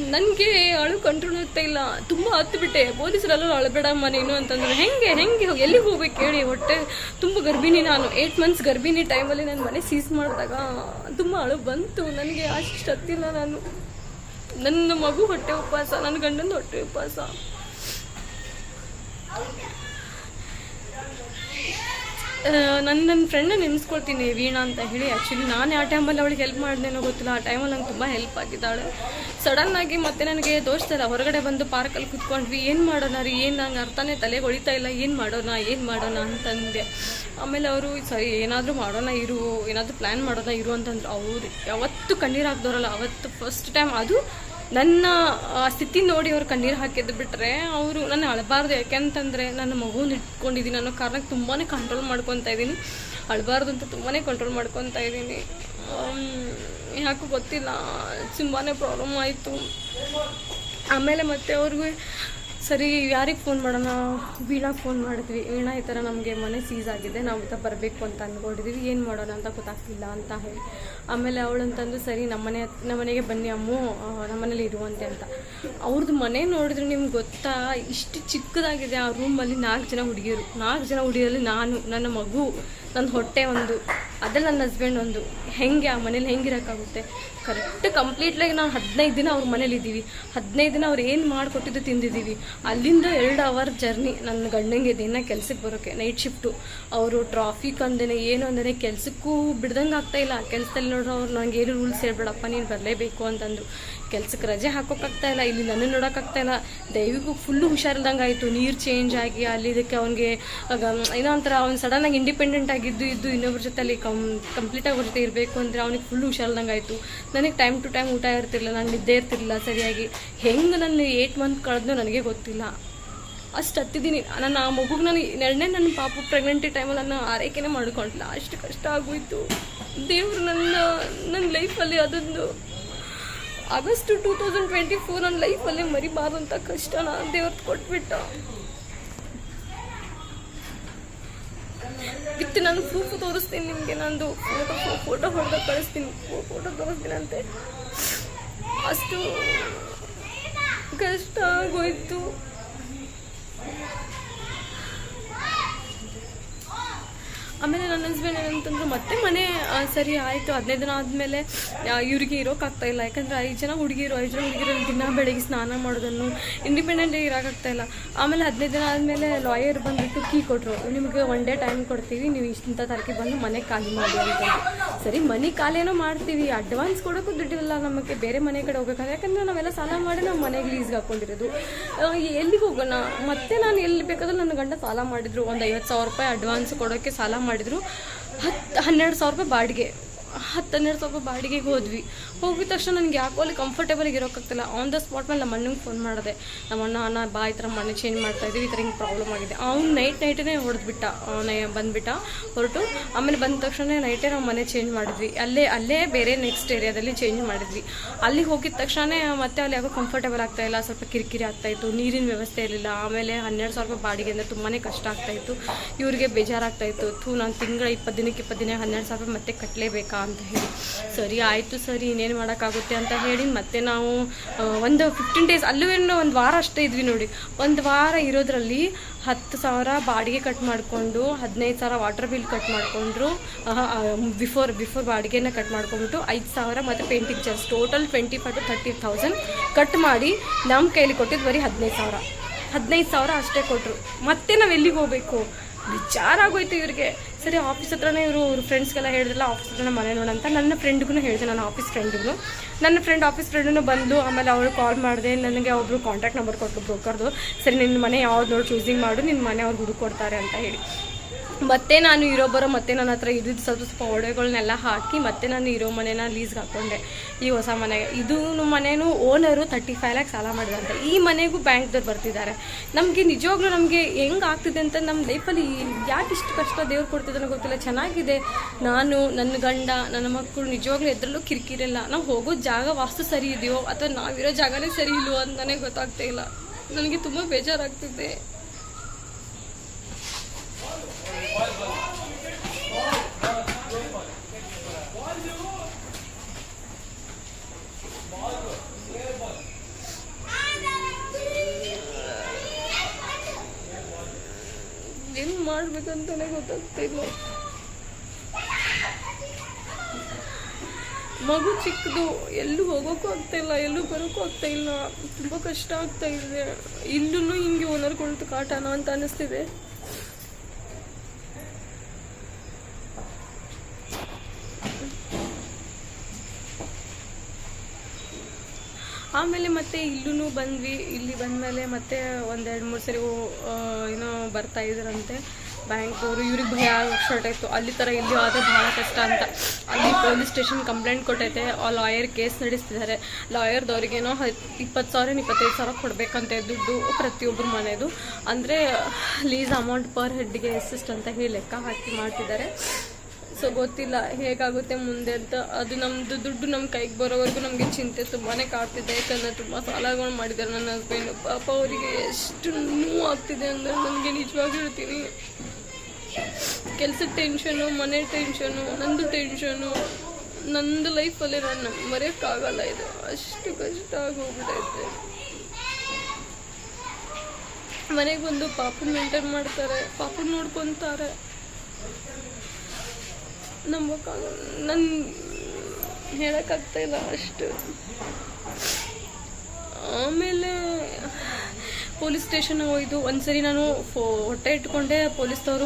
ನನಗೆ ಅಳು ಕಂಟ್ರೋಲ್ ಆಗ್ತಾ ಇಲ್ಲ. ತುಂಬ ಹತ್ತು ಬಿಟ್ಟೆ ಪೊಲೀಸರೆಲ್ಲರೂ ಅಳಬೇಡಮ್ಮ ನೀನು ಅಂತಂದ್ರೆ. ಹೆಂಗೆ ಹೆಂಗೆ ಎಲ್ಲಿಗೆ ಹೋಗ್ಬೇಕು ಹೇಳಿ ಹೊಟ್ಟೆ ತುಂಬ ಗರ್ಭಿಣಿ ನಾನು. ಏಟ್ ಮಂತ್ಸ್ ಗರ್ಭಿಣಿ ಟೈಮಲ್ಲಿ ನನ್ನ ಮನೆ ಸೀಸ್ ಮಾಡಿದಾಗ ತುಂಬ ಅಳು ಬಂತು. ನನಗೆ ಅಷ್ಟು ಹತ್ತಿಲ್ಲ ನಾನು. ನನ್ನ ಮಗು ಹೊಟ್ಟೆ ಉಪವಾಸ, ನನ್ನ ಗಂಡನ ಹೊಟ್ಟೆ ಉಪವಾಸ. ನನ್ನ ನನ್ನ ಫ್ರೆಂಡ್ನ ನೆನೆಸ್ಕೊಳ್ತೀನಿ, ವೀಣಾ ಅಂತ ಹೇಳಿ. ಆ್ಯಕ್ಚುಲಿ ನಾನು ಆ ಟೈಮಲ್ಲಿ ಅವಳಿಗೆ ಹೆಲ್ಪ್ ಮಾಡಿದೇನೋ ಗೊತ್ತಿಲ್ಲ. ಆ ಟೈಮಲ್ಲಿ ನಂಗೆ ತುಂಬ ಹೆಲ್ಪ್ ಆಗಿದ್ದಾಳೆ. ಸಡನ್ನಾಗಿ ಮತ್ತೆ ನನಗೆ ದೋಸ್ತಲ್ಲ ಹೊರಗಡೆ ಬಂದು ಪಾರ್ಕಲ್ಲಿ ಕುತ್ಕೊಂಡ್ವಿ. ಏನು ಮಾಡೋಣ ರೀ? ಏನು ನಂಗೆ ಅರ್ಥನೇ ತಲೆಗೆ ಹೊಳಿತಾ ಇಲ್ಲ. ಏನು ಮಾಡೋಣ? ಏನು ಮಾಡೋಣ ಅಂತಂದೆ ಆಮೇಲೆ ಅವರು, ಸರಿ, ಏನಾದರೂ ಮಾಡೋಣ ಇರು. ಏನಾದರೂ ಪ್ಲ್ಯಾನ್ ಮಾಡೋಣ ಇರು ಅಂತಂದ್ರು. ಅವರು ಯಾವತ್ತು ಕಣ್ಣೀರು ಅವತ್ತು ಫಸ್ಟ್ ಟೈಮ್ ಅದು ನನ್ನ ಸ್ಥಿತಿ ನೋಡಿ ಅವ್ರು ಕಣ್ಣೀರು ಹಾಕಿದ್ದು ಬಿಟ್ಟರೆ ಅವರು ನನ್ನ ಅಳಬಾರ್ದು. ಯಾಕೆಂತಂದರೆ ನನ್ನ ಮಗುನ ಇಟ್ಕೊಂಡಿದ್ದೀನಿ ಅನ್ನೋ ಕಾರಣಕ್ಕೆ ತುಂಬಾ ಕಂಟ್ರೋಲ್ ಮಾಡ್ಕೊತಾ ಇದ್ದೀನಿ ಅಳಬಾರ್ದು ಅಂತ ತುಂಬಾ ಕಂಟ್ರೋಲ್ ಮಾಡ್ಕೊತಾ ಇದ್ದೀನಿ ಯಾಕೋ ಗೊತ್ತಿಲ್ಲ. ತುಂಬಾ ಪ್ರಾಬ್ಲಮ್ ಆಯಿತು. ಆಮೇಲೆ ಮತ್ತೆ ಅವ್ರಿಗೆ ಸರಿ, ಯಾರಿಗೆ ಫೋನ್ ಮಾಡೋಣ? ವೀಣಾಗೆ ಫೋನ್ ಮಾಡಿದ್ವಿ. ವೀಣಾ, ಈ ಥರ ನಮಗೆ ಮನೆ ಸೀಸ್ ಆಗಿದೆ. ನಾವು ಈ ಬರಬೇಕು ಅಂತ ಅಂದ್ಕೊಂಡಿದ್ದೀವಿ ಏನು ಮಾಡೋಣ ಅಂತ ಗೊತ್ತಾಗ್ತಿಲ್ಲ ಅಂತ ಹೇಳಿ. ಆಮೇಲೆ ಅವಳಂತಂದು ಸರಿ ನಮ್ಮನೆ ನಮ್ಮನೆಗೆ ಬನ್ನಿ ಅಮ್ಮು. ನಮ್ಮನೇಲಿ ಇರುವಂತೆ ಅಂತ. ಅವ್ರದ್ದು ಮನೆ ನೋಡಿದ್ರೆ ನಿಮ್ಗೆ ಗೊತ್ತಾ? ಇಷ್ಟು ಚಿಕ್ಕದಾಗಿದೆ ಆ ರೂಮಲ್ಲಿ ನಾಲ್ಕು ಜನ ಹುಡುಗಿಯರು. ನಾಲ್ಕು ಜನ ಹುಡುಗಿಯಲ್ಲಿ ನಾನು, ನನ್ನ ಮಗು. ನನ್ನ ಹೊಟ್ಟೆ ಒಂದು, ಅದೇ ನನ್ನ ಹಸ್ಬೆಂಡ್ ಒಂದು. ಹೆಂಗೆ ಆ ಮನೇಲಿ ಹೆಂಗಿರೋಕ್ಕಾಗುತ್ತೆ ಕರೆಕ್ಟ್ ಕಂಪ್ಲೀಟ್ಲಾಗಿ ನಾವು ಹದಿನೈದು ದಿನ ಅವ್ರ ಮನೇಲಿ ಇದ್ದೀವಿ. ಹದಿನೈದು ದಿನ ಅವ್ರು ಏನು ಮಾಡಿಕೊಟ್ಟಿದ್ದು ತಿಂದಿದ್ದೀವಿ. ಅಲ್ಲಿಂದ ಎರಡು ಅವರ್ ಜರ್ನಿ ನನ್ನ ಗಂಡಂಗೆ ದಿನ ಕೆಲ್ಸಕ್ಕೆ ಬರೋಕ್ಕೆ ನೈಟ್ ಶಿಫ್ಟು ಅವರು ಟ್ರಾಫಿಕ್ ಅಂದೇ ಏನು ಅಂದರೆ ಕೆಲಸಕ್ಕೂ ಬಿಡ್ದಂಗೆ ಆಗ್ತಾಯಿಲ್ಲ ಕೆಲಸದಲ್ಲಿ ನೋಡ್ರೆ ಅವ್ರು ನನಗೆ ಏನು ರೂಲ್ಸ್ ಹೇಳ್ಬೇಡಪ್ಪ, ನೀನು ಬರಲೇಬೇಕು ಅಂತಂದರು. ಕೆಲಸಕ್ಕೆ ರಜೆ ಹಾಕೋಕ್ಕಾಗ್ತಾಯಿಲ್ಲ ಇಲ್ಲಿ ನನ್ನ ನೋಡೋಕ್ಕಾಗ್ತಾಯಿಲ್ಲ ದೈವಿಗೂ ಫುಲ್ಲು ಹುಷಾರಿಲ್ದಂಗೆ ಆಯಿತು ನೀರು ಚೇಂಜ್ ಆಗಿ, ಅಲ್ಲಿ ಇದಕ್ಕೆ ಅವನಿಗೆ ಏನೋ ಒಂಥರ ಅವ್ನು ಸಡನ್ನಾಗಿ ಇಂಡಿಪೆಂಡೆಂಟ್ ಆಗಿದ್ದು ಇದ್ದು ಇನ್ನೊಬ್ರ ಜೊತೆ ಅಲ್ಲಿ ಕಂಪ್ಲೀಟ್ ಕಂಪ್ಲೀಟಾಗಿ ಜೊತೆ ಇರಬೇಕು ಅಂದರೆ ಅವ್ನಿಗೆ ಫುಲ್ಲು ಹುಷಾರ್ದಂಗೆ ಆಯಿತು. ನನಗೆ ಟೈಮ್ ಟು ಟೈಮ್ ಊಟ ಇರ್ತಿರಲಿಲ್ಲ ನಾನು ನಿದ್ದೆ ಇರ್ತಿರಲಿಲ್ಲ ಸರಿಯಾಗಿ. ಹೆಂಗೆ ನನ್ನ ಏಯ್ಟ್ ಮಂತ್ ಕಳೆದ್ನೋ ನನಗೆ ಗೊತ್ತಿಲ್ಲ. ಅಷ್ಟು ಹತ್ತಿದ್ದೀನಿ ನನ್ನ ಆ ಮಗುಗೆ ನಾನು ಎರಡನೇ ನನ್ನ ಪಾಪು ಪ್ರೆಗ್ನೆಂಟಿ ಟೈಮಲ್ಲಿ ನಾನು ಆರೈಕೆನೇ ಮಾಡ್ಕೊಂಡಿಲ್ಲ ಅಷ್ಟು ಕಷ್ಟ ಆಗೋಯ್ತು. ದೇವರು ನನ್ನ ನನ್ನ ಲೈಫಲ್ಲಿ ಅದೊಂದು August two thousand twenty four ನನ್ನ ಅಂತ ಮರಿಬಾರ್ದಂಥ ಕಷ್ಟನ ದೇವ್ರದ್ದು ಕೊಟ್ಬಿಟ್ಟ. ವಿತ್ ನಾನು ಪ್ರೂಫ್ ತೋರಿಸ್ತೀನಿ ನಿಮಗೆ, ನಂದು ಫೋಟೋ ಫೋಟೋ ಹೊಡೆದು ಕಳಿಸ್ತೀನಿ ಫೋಟೋ ತೋರಿಸ್ತೀನಿ ಅಂತೆ. ಅಷ್ಟು ಕಷ್ಟ ಆಗೋಯ್ತು. ಆಮೇಲೆ ನನ್ನ ಹಸ್ಬೆಂಡ್ ಏನಂತಂದ್ರು ಮತ್ತೆ ಮನೆ ಸರಿ ಆಯಿತು, ಹದಿನೈದು ದಿನ ಆದಮೇಲೆ ಇವ್ರಿಗೆ ಇರೋಕ್ಕಾಗ್ತಾ ಇಲ್ಲ. ಯಾಕಂದರೆ ಐದು ಜನ ಹುಡುಗಿರು, ಐದು ಜನ ಹುಡುಗಿರು ದಿನ ಬೆಳಗ್ಗೆ ಸ್ನಾನ ಮಾಡೋದನ್ನು ಇಂಡಿಪೆಂಡೆಂಟ್ ಇರೋಕ್ಕಾಗ್ತಾ ಇಲ್ಲ. ಆಮೇಲೆ ಹದಿನೈದು ದಿನ ಆದಮೇಲೆ ಲಾಯರ್ ಬಂದುಬಿಟ್ಟು ಕೀ ಕೊಟ್ಟರು ನಿಮಗೆ ಒನ್ ಡೇ ಟೈಮ್ ಕೊಡ್ತೀವಿ, ನೀವು ಇಷ್ಟಿಂಥ ತಾರೀಕಿಗೆ ಬಂದು ಮನೆ ಖಾಲಿ ಮಾಡಿ ಅಂತಂದು ಸರಿ, ಮನೆ ಖಾಲಿನೋ ಮಾಡ್ತೀವಿ. ಅಡ್ವಾನ್ಸ್ ಕೊಡೋಕ್ಕೂ ದುಡ್ಡಿಲ್ಲ ನಮಗೆ. ಬೇರೆ ಮನೆ ಕಡೆ ಹೋಗ್ಬೇಕಾದ್ರೆ, ಯಾಕಂದರೆ ನಾವೆಲ್ಲ ಸಾಲ ಮಾಡಿ ನಾವು ಮನೆಗೆ ಲೀಸ್ಗೆ ಹಾಕ್ಕೊಂಡಿರೋದು ಎಲ್ಲಿಗೆ ಹೋಗೋಣ? ಮತ್ತೆ ನಾನು ಎಲ್ಲಿ ಬೇಕಾದ್ರೂ ನನ್ನ ಗಂಡ ಸಾಲ ಮಾಡಿದ್ರು. ಒಂದು ಐವತ್ತು ಸಾವಿರ ರೂಪಾಯಿ ಅಡ್ವಾನ್ಸ್ ಕೊಡೋಕ್ಕೆ ಸಾಲ ಮಾಡಿದ್ರು. ಹತ್ತು ಹನ್ನೆರಡು ಸಾವಿರ ರೂಪಾಯಿ ಬಾಡಿಗೆ. ಹತ್ತು ಹನ್ನೆರಡು ಸಾವಿರ ರೂಪಾಯಿ ಬಾಡಿಗೆಗೆ ಹೋದ್ವಿ. ಹೋಗಿದ ತಕ್ಷಣ ನನಗೆ ಯಾಕೋ ಅಲ್ಲಿ ಕಂಫರ್ಟೇಬಲ್ ಇರೋಕ್ಕಾಗ್ತಿಲ್ಲ ಆನ್ ದ ಸ್ಪಾಟ್ ಮೇಲೆ ನಮ್ಮ ಅಣ್ಣಂಗೆ ಫೋನ್ ಮಾಡಿದೆ. ನಮ್ಮ ಅಣ್ಣ ಅಣ್ಣ, ಬಾ, ಈ ಥರ ಮನೆ ಚೇಂಜ್ ಮಾಡ್ತಾ ಇದ್ದೀವಿ ಈ ಥರ ಹಿಂಗೆ ಪ್ರಾಬ್ಲಮ್ ಆಗಿದೆ. ಅವ್ನು ನೈಟ್ ನೈಟೇ ಹೊಡೆದ್ಬಿಟ್ಟ, ಅವನ ಬಂದುಬಿಟ್ಟ ಹೊರಟು. ಆಮೇಲೆ ಬಂದ ತಕ್ಷಣ ನೈಟೇ ನಾವು ಮನೆ ಚೇಂಜ್ ಮಾಡಿದ್ವಿ. ಅಲ್ಲೇ ಅಲ್ಲೇ ಬೇರೆ ನೆಕ್ಸ್ಟ್ ಏರಿಯಾದಲ್ಲಿ ಚೇಂಜ್ ಮಾಡಿದ್ವಿ. ಅಲ್ಲಿಗೆ ಹೋಗಿದ ತಕ್ಷಣ ಮತ್ತೆ ಅಲ್ಲಿ ಯಾಕೋ ಕಂಫರ್ಟೇಬಲ್ ಆಗ್ತಾ ಇಲ್ಲ, ಸ್ವಲ್ಪ ಕಿರಿಕಿರಿ ಆಗ್ತಾಯಿತ್ತು ನೀರಿನ ವ್ಯವಸ್ಥೆ ಇರಲಿಲ್ಲ. ಆಮೇಲೆ ಹನ್ನೆರಡು ಸಾವಿರ ರೂಪಾಯಿ ಬಾಡಿಗೆ ಅಂದರೆ ತುಂಬಾ ಕಷ್ಟ ಆಗ್ತಾಯಿತ್ತು ಇವರಿಗೆ ಬೇಜಾರಾಗ್ತಾ ಇತ್ತು. ಥೂ, ನಾನು ತಿಂಗಳ ಇಪ್ಪತ್ತು ದಿನಕ್ಕೆ ಇಪ್ಪತ್ತು ದಿನ ಹನ್ನೆರಡು ಸಾವಿರ ರೂಪಾಯಿ ಮತ್ತೆ ಕಟ್ಟಲೇಬೇಕಾ ಅಂತ ಹೇಳಿ. ಸರಿ, ಆಯಿತು ಸರಿ, ಇನ್ನೇನು ಮಾಡೋಕ್ಕಾಗುತ್ತೆ ಅಂತ ಹೇಳಿ ಮತ್ತೆ ನಾವು ಒಂದು ಫಿಫ್ಟೀನ್ ಡೇಸ್ ಅಲ್ಲೂ ಒಂದು ವಾರ ಅಷ್ಟೇ ಇದ್ವಿ ನೋಡಿ. ಒಂದು ವಾರ ಇರೋದ್ರಲ್ಲಿ ಹತ್ತು ಸಾವಿರ ಬಾಡಿಗೆ ಕಟ್ ಮಾಡಿಕೊಂಡು, ಹದಿನೈದು ಸಾವಿರ ವಾಟರ್ ಬಿಲ್ ಕಟ್ ಮಾಡಿಕೊಂಡ್ರು. ಬಿಫೋರ್ ಬಿಫೋರ್ ಬಾಡಿಗೆನ ಕಟ್ ಮಾಡ್ಕೊಂಡ್ಬಿಟ್ಟು ಐದು ಸಾವಿರ ಮತ್ತು painting charge total twenty five to thirty thousand cut ಮಾಡಿ ನಮ್ಮ ಕೈಲಿ ಕೊಟ್ಟಿದ್ದು ಬರೀ ಹದಿನೈದು ಸಾವಿರ. ಹದಿನೈದು ಸಾವಿರ ಅಷ್ಟೇ ಕೊಟ್ಟರು ಮತ್ತೆ ನಾವು ಎಲ್ಲಿಗೆ ಹೋಗಬೇಕು? ವಿಚಾರ ಆಗೋಯ್ತು ಇವ್ರಿಗೆ. ಸರಿ ಆಫೀಸ್ ಹತ್ರನೇ ಇವರು, ಇವ್ರ ಫ್ರೆಂಡ್ಸ್ಗೆಲ್ಲ ಹೇಳಿದ್ರಲ್ಲ ಆಫೀಸ್ ಹತ್ರ ಮನೆ ನೋಡಂತ ನನ್ನ ಫ್ರೆಂಡ್ಗೂ ಹೇಳಿದೆ, ನನ್ನ ಆಫೀಸ್ ಫ್ರೆಂಡ್ಗೂ ನನ್ನ ಫ್ರೆಂಡ್ ಆಫೀಸ್ ಫ್ರೆಂಡೂ ಬಂದು ಆಮೇಲೆ ಅವಳು ಕಾಲ್ ಮಾಡಿದೆ, ನನಗೆ ಒಬ್ಬರು ಕಾಂಟ್ಯಾಕ್ಟ್ ನಂಬರ್ ಕೊಟ್ಟರು ಬ್ರೋಕರ್ದು ಸರಿ, ನಿನ್ನ ಮನೆ ಯಾವ್ದು ನೋಡಿ ಚೂಸಿಂಗ್ ಮಾಡು, ನಿನ್ನ ಮನೆ ಅವ್ರು ಹುಡುಕೊಡ್ತಾರೆ ಅಂತ ಹೇಳಿ. ಮತ್ತೆ ನಾನು ಇರೋ ಬರೋ ಮತ್ತೆ ನನ್ನ ಹತ್ರ ಇದ್ದಿದ್ದು ಸ್ವಲ್ಪ ಸ್ವಲ್ಪ ಒಡೆಗಳನ್ನೆಲ್ಲ ಹಾಕಿ ಮತ್ತೆ ನಾನು ಇರೋ ಮನೇನ ಲೀಸ್ಗೆ ಹಾಕ್ಕೊಂಡೆ ಈ ಹೊಸ ಮನೆಗೆ ಇದು ಮನೇನು ಓನರು ತರ್ಟಿ ಫೈವ್ ಲ್ಯಾಕ್ ಸಾಲ ಮಾಡಿದಂತೆ. ಈ ಮನೆಗೂ ಬ್ಯಾಂಕ್ದವ್ರು ಬರ್ತಿದ್ದಾರೆ. ನಮಗೆ ನಿಜವಾಗ್ಲೂ ನಮಗೆ ಹೆಂಗೆ ಆಗ್ತಿದೆ ಅಂತ ನಮ್ಮ ಲೈಫಲ್ಲಿ ಯಾಕೆ ಇಷ್ಟು ಕಷ್ಟ ದೇವ್ರು ಕೊಡ್ತಿದ್ದಾನೋ ಗೊತ್ತಿಲ್ಲ. ಚೆನ್ನಾಗಿದೆ. ನಾನು, ನನ್ನ ಗಂಡ, ನನ್ನ ಮಕ್ಕಳು ನಿಜವಾಗ್ಲೂ ಎದ್ರಲ್ಲೂ ಕಿರಿಕಿರಿಲ್ಲ ನಾವು ಹೋಗೋ ಜಾಗ ವಾಸ್ತು ಸರಿ ಇದೆಯೋ, ಅಥವಾ ನಾವಿರೋ ಜಾಗನೇ ಸರಿ ಇಲ್ವೋ ಅಂತಲೇ ಗೊತ್ತಾಗ್ತಾ ಇಲ್ಲ. ನನಗೆ ತುಂಬ ಬೇಜಾರಾಗ್ತಿದೆ. ಏನು ಗೊತ್ತಾಗ್ತಿಲ್ಲ. ಮಗು ಚಿಕ್ಕದು, ಎಲ್ಲೂ ಹೋಗೋಕ್ಕೂ ಆಗ್ತಾ ಇಲ್ಲ, ಎಲ್ಲೂ ಬರೋಕ್ಕೂ ಆಗ್ತಾ ಇಲ್ಲ. ತುಂಬ ಕಷ್ಟ ಆಗ್ತಾ ಇದೆ. ಇಲ್ಲೂ ಹಿಂಗೆ ಓನರ್ ಕುಳಿತು ಕಾಟನ ಅಂತ ಅನಿಸ್ತಿದೆ. ಆಮೇಲೆ ಮತ್ತೆ ಇಲ್ಲೂ ಬಂದ್ವಿ. ಇಲ್ಲಿ ಬಂದಮೇಲೆ ಮತ್ತೆ ಒಂದೆರಡು ಮೂರು ಸರಿ ಏನೋ ಬರ್ತಾ ಇದ್ರಂತೆ. ಬ್ಯಾಂಕ್ದವರು ಇವ್ರಿಗೆ ಭಯ ಸ್ಟಾರ್ಟ್ ಆಯಿತು. ಅಲ್ಲಿ ಥರ ಇಲ್ಲಿ ಆದರೆ ಭಾಳ ಕಷ್ಟ ಅಂತ. ಅಲ್ಲಿ ಪೊಲೀಸ್ ಸ್ಟೇಷನ್ ಕಂಪ್ಲೇಂಟ್ ಕೊಟ್ಟೈತೆ. ಆ ಲಾಯರ್ ಕೇಸ್ ನಡೆಸ್ತಿದ್ದಾರೆ. ಲಾಯರ್ದವ್ರಿಗೇನೋ ಇಪ್ಪತ್ತು ಸಾವಿರ, ಇಪ್ಪತ್ತೈದು ಸಾವಿರ ಕೊಡಬೇಕಂತೆ ದುಡ್ಡು ಪ್ರತಿಯೊಬ್ಬರು ಮನೆದು. ಅಂದರೆ ಲೀಸ್ ಅಮೌಂಟ್ ಪರ್ ಹೆಡ್ಗೆ ಎಸ್ಸಿಸ್ಟ್ ಅಂತ ಹೇಳಿ ಲೆಕ್ಕ ಹಾಕಿ ಮಾಡ್ತಿದ್ದಾರೆ. ಸೊ ಗೊತ್ತಿಲ್ಲ, ಹೇಗಾಗುತ್ತೆ ಮುಂದೆ ಅಂತ. ಅದು ನಮ್ಮದು ದುಡ್ಡು ನಮ್ಮ ಕೈಗೆ ಬರೋವರೆಗೂ ನಮಗೆ ಚಿಂತೆ ತುಂಬಾ ಕಾಡ್ತಿದೆ. ಯಾಕಂದರೆ ತುಂಬ ಸಾಲಗಳು ಮಾಡಿದ್ದಾರೆ ನನ್ನ ಹಸ್ಬೆಂಡ್ ಪಾಪ ಅವರಿಗೆ ಎಷ್ಟು ನೋವು ಆಗ್ತಿದೆ ಅಂದರೆ ನನಗೆ ನಿಜವಾಗ್ಲೂ ಹೇಳ್ತೀನಿ. ಕೆಲಸದ ಟೆನ್ಷನು ಮನೆ ಟೆನ್ಷನು ನಂದು ಟೆನ್ಷನು ನಂದು ಲೈಫಲ್ಲಿ ನಾನು ಮರೆಯೋಕ್ಕಾಗಲ್ಲ ಇದು. ಅಷ್ಟು ಕಷ್ಟ ಆಗೋಗ್ಬಿಟ್ಟೈತೆ ಮನೆಗೆ ಬಂದು ಪಾಪನ ಮೇಂಟೈನ್ ಮಾಡ್ತಾರೆ. ಪಾಪು ನೋಡ್ಕೊತಾರೆ. ನಂಬಕ್ಕಾಗಲ್ಲ ನನ್ನ ಹೇಳೋಕ್ಕಾಗ್ತಾಯಿಲ್ಲ ಅಷ್ಟು. ಆಮೇಲೆ ಪೊಲೀಸ್ ಸ್ಟೇಷನ್ ಹೋಯ್ದು ಒಂದ್ಸರಿ ನಾನು ಫೋ, ಹೊಟ್ಟೆ ಇಟ್ಕೊಂಡೆ ಪೊಲೀಸ್ದವರು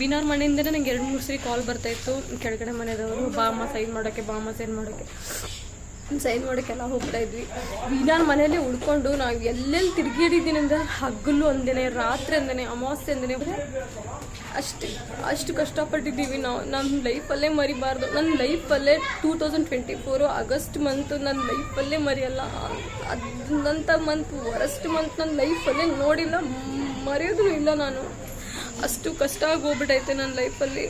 ವಿನಾರ್ ಮನೆಯಿಂದನೇ ನಂಗೆ ಎರಡು, ಮೂರು ಸರಿ ಕಾಲ್ ಬರ್ತಾಯಿತ್ತು ಕೆಳಗಡೆ ಮನೆಯವರು ಬಾ ಅಮ್ಮ ಸೈನ್ ಮಾಡೋಕ್ಕೆ ಬಾ ಅಮ್ಮ ಸೈನ್ ಮಾಡೋಕ್ಕೆ ಸೈನ್ ಮಾಡೋಕ್ಕೆಲ್ಲ ಹೋಗ್ತಾ ಇದ್ವಿ. ವಿನಾರ್ ಮನೆಯಲ್ಲೇ ಉಳ್ಕೊಂಡು ನಾವು ಎಲ್ಲೆಲ್ಲಿ ತಿರುಗಿಡಿದ್ದೀನಿ ಅಂದರೆ ಹಗಲು ಒಂದೇನೆ ರಾತ್ರಿ ಅಂದೇನೆ ಅಮಾವಾಸ್ಯೆ ಒಂದೇನೆ ಅಷ್ಟು ಅಷ್ಟು ಕಷ್ಟಪಟ್ಟಿದ್ದೀವಿ ನಾವು. ನನ್ನ ಲೈಫಲ್ಲೇ ಮರಿಬಾರ್ದು. ನನ್ನ ಲೈಫಲ್ಲೇ two thousand twenty four August month ನನ್ನ ಲೈಫಲ್ಲೇ ಮರೆಯಲ್ಲ. ಅದಂಥ ಮಂತ್ ವರಸ್ಟ್ ಮಂತ್ ನನ್ನ ಲೈಫಲ್ಲೇ ನೋಡಿಲ್ಲ, ಮರೆಯೋದೂ ಇಲ್ಲ ನಾನು. ಅಷ್ಟು ಕಷ್ಟ ಆಗೋಗ್ಬಿಟ್ಟೈತೆ ನನ್ನ ಲೈಫಲ್ಲಿ.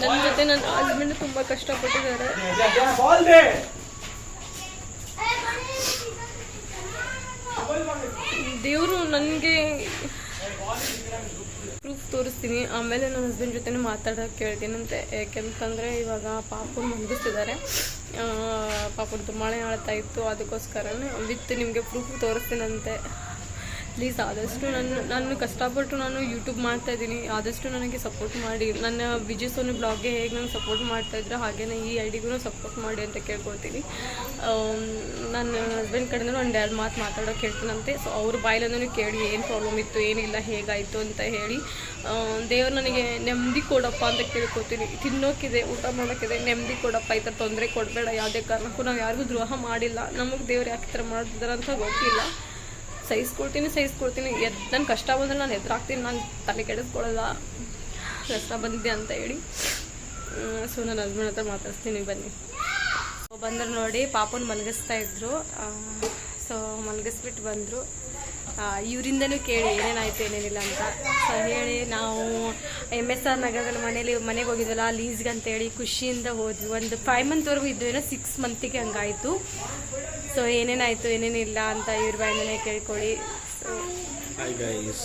ನನ್ನ ಜೊತೆ ನನ್ನ ಹಸ್ಬೆಂಡ್ ತುಂಬ ಕಷ್ಟಪಟ್ಟಿದ್ದಾರೆ. ದೇವರು ನನಗೆ ಪ್ರೂಫ್ ತೋರಿಸ್ತೀನಿ. ಆಮೇಲೆ ನನ್ನ ಹಸ್ಬೆಂಡ್ ಜೊತೆ ಮಾತಾಡೋಕೆ ಕೇಳ್ತೀನಂತೆ ಯಾಕೆಂತಂದರೆ ಇವಾಗ ಪಾಪನ ಮಲಗಿಸ್ತಿದ್ದಾರೆ ಪಾಪನ ತುಂಬಾ ಆಳ್ತಾ ಇತ್ತು. ಅದಕ್ಕೋಸ್ಕರನೇ ವಿತ್ ನಿಮಗೆ ಪ್ರೂಫ್ ತೋರಿಸ್ತೀನಂತೆ. ಪ್ಲೀಸ್ ಆದಷ್ಟು ನನ್ನ ನಾನು ಕಷ್ಟಪಟ್ಟು ನಾನು ಯೂಟ್ಯೂಬ್ ಮಾಡ್ತಾ ಇದ್ದೀನಿ. ಆದಷ್ಟು ನನಗೆ ಸಪೋರ್ಟ್ ಮಾಡಿ. ನನ್ನ ವಿಜಯ್ ಸೋನಿ ಬ್ಲಾಗ್ಗೆ ಹೇಗೆ ನಾನು ಸಪೋರ್ಟ್ ಮಾಡ್ತಾ ಇದ್ರೆ ಹಾಗೇನೇ ಈ ಐಡಿಗೂ ಸಪೋರ್ಟ್ ಮಾಡಿ ಅಂತ ಕೇಳ್ಕೊಳ್ತೀನಿ. ನನ್ನ ಹಸ್ಬೆಂಡ್ ಕಡೆಯಿಂದ ಒಂದು ಎರಡು ಮಾತು ಮಾತಾಡೋಕೆ ಹೇಳ್ತೀನಂತೆ. ಸೊ ಅವ್ರ ಬಾಯಿಲಂದೂ ಕೇಳಿ ಏನು ಪ್ರಾಬ್ಲಮ್ ಇತ್ತು ಏನಿಲ್ಲ ಹೇಗಾಯಿತು ಅಂತ ಹೇಳಿ. ದೇವ್ರು ನನಗೆ ನೆಮ್ಮದಿ ಕೊಡಪ್ಪ ಅಂತ ಕೇಳ್ಕೊತೀನಿ ತಿನ್ನೋಕ್ಕಿದೆ ಊಟ ಮಾಡೋಕ್ಕಿದೆ ನೆಮ್ಮದಿ ಕೊಡಪ್ಪ. ಈ ಥರ ತೊಂದರೆ ಕೊಡಬೇಡ. ಯಾವುದೇ ಕಾರಣಕ್ಕೂ ನಾವು ಯಾರಿಗೂ ದ್ರೋಹ ಮಾಡಿಲ್ಲ. ನಮಗೆ ದೇವ್ರು ಯಾಕೆ ಥರ ಮಾಡ್ತಿದ್ದಾರೆ ಅಂತ ಗೊತ್ತಿಲ್ಲ. ಸಹಿಸ್ಕೊಳ್ತೀನಿ ಸಹಿಸ್ಕೊಳ್ತೀನಿ ಎದ್ ನನ್ನ ಕಷ್ಟ ಬಂದ್ರೆ ನಾನು ಎದುರಾಗ್ತೀನಿ, ನಾನು ತಲೆ ಕೆಡಿಸ್ಕೊಳ್ಳಲ್ಲ. ಕಷ್ಟ ಬಂದಿದೆ ಅಂತ ಹೇಳಿ. ಸೊ ನನ್ನ ಹಸ್ಬೆಂಡ್ ಹತ್ರ ಮಾತಾಡ್ತೀನಿ ಬನ್ನಿ. ಸೊ ಬಂದ್ರೆ ನೋಡಿ, ಪಾಪನ ಮಲಗಿಸ್ತಾ ಇದ್ರು. ಸೊ ಮಲಗಿಸ್ಬಿಟ್ಟು ಬಂದರು. ಇವರಿಂದನೂ ಕೇಳಿ, ಏನೇನಾಯಿತು, ಏನೇನಿಲ್ಲ ಅಂತ. ಸೊ ಹೇಳಿ, ನಾವು ಎಂ ಎಸ್ ಆರ್ ನಗರದಲ್ಲಿ ಮನೇಲಿ, ಮನೆಗೆ ಹೋಗಿದ್ವಲ್ಲ ಲೀಸ್ಗೆ ಅಂತೇಳಿ ಖುಷಿಯಿಂದ ಹೋದ್ವಿ. ಒಂದು ಫೈವ್ ಮಂತ್ವರೆಗೂ ಇದ್ವೇನೋ ಸಿಕ್ಸ್ ಮಂತಿಗೆ ಹಂಗಾಯಿತು. ಸೊ ಏನೇನಾಯಿತು ಏನೇನಿಲ್ಲ ಅಂತ ಇವ್ರ ಬಾಯಿಂದನೇ ಕೇಳ್ಕೊಳ್ಳಿ. ಹಾಯ್ ಗೈಸ್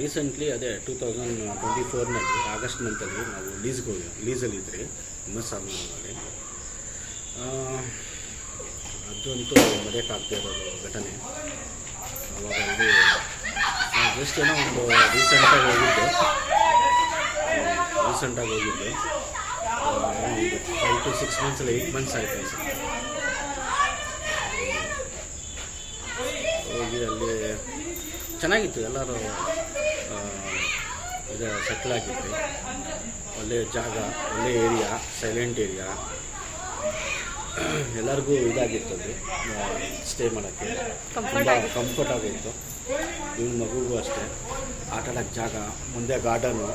ರೀಸೆಂಟ್ಲಿ ಅದೇ ಟೂ ತೌಸಂಡ್ ಟ್ವೆಂಟಿ ಫೋರ್ನಲ್ಲಿ ಆಗಸ್ಟ್ ಮಂತಲ್ಲಿ ನಾವು ಲೀಸ್ಗೆ ಹೋಗಿ ಲೀಸಲ್ಲಿ ಇದ್ರಿ ಎಂ ಎಸ್ ಆರ್ನಲ್ಲಿ ಅದಂತೂ ಮರೆಯೋಕ್ಕಾಗದೇ ಇರೋದು ಘಟನೆ. ಅವಾಗ ಅಲ್ಲಿ ಜಸ್ಟ್ ಏನೋ ಒಂದು ರೀಸೆಂಟಾಗಿ ಹೋಗಿದ್ದೆ. ರೀಸೆಂಟಾಗಿ ಹೋಗಿದ್ದೆ. ಫೈವ್ ಟು ಸಿಕ್ಸ್ ಮಂತ್ಸ್ ಅಲ್ಲ ಏಯ್ಟ್ ಮಂತ್ಸ್ ಆಯಿತು ಅನ್ಸುತ್ತೆ ಹೋಗಿ ಅಲ್ಲಿ ಚೆನ್ನಾಗಿತ್ತು ಎಲ್ಲರೂ ಇದು ಸೆಟ್ಲ್ ಆಗಿತ್ತು. ಒಳ್ಳೆಯ ಜಾಗ ಒಳ್ಳೆ ಏರಿಯಾ ಸೈಲೆಂಟ್ ಏರಿಯಾ ಎಲ್ಲರಿಗೂ ಇದಾಗಿತ್ತು ಅದು ಸ್ಟೇ ಮಾಡೋಕ್ಕೆ. ತುಂಬ ಕಂಫರ್ಟ್ ಆಗಿತ್ತು. ಇವ್ನ ಮಗುಗೂ ಅಷ್ಟೇ. ಆಟ ಆಡೋಕ್ಕೆ ಜಾಗ ಮುಂದೆ ಗಾರ್ಡನು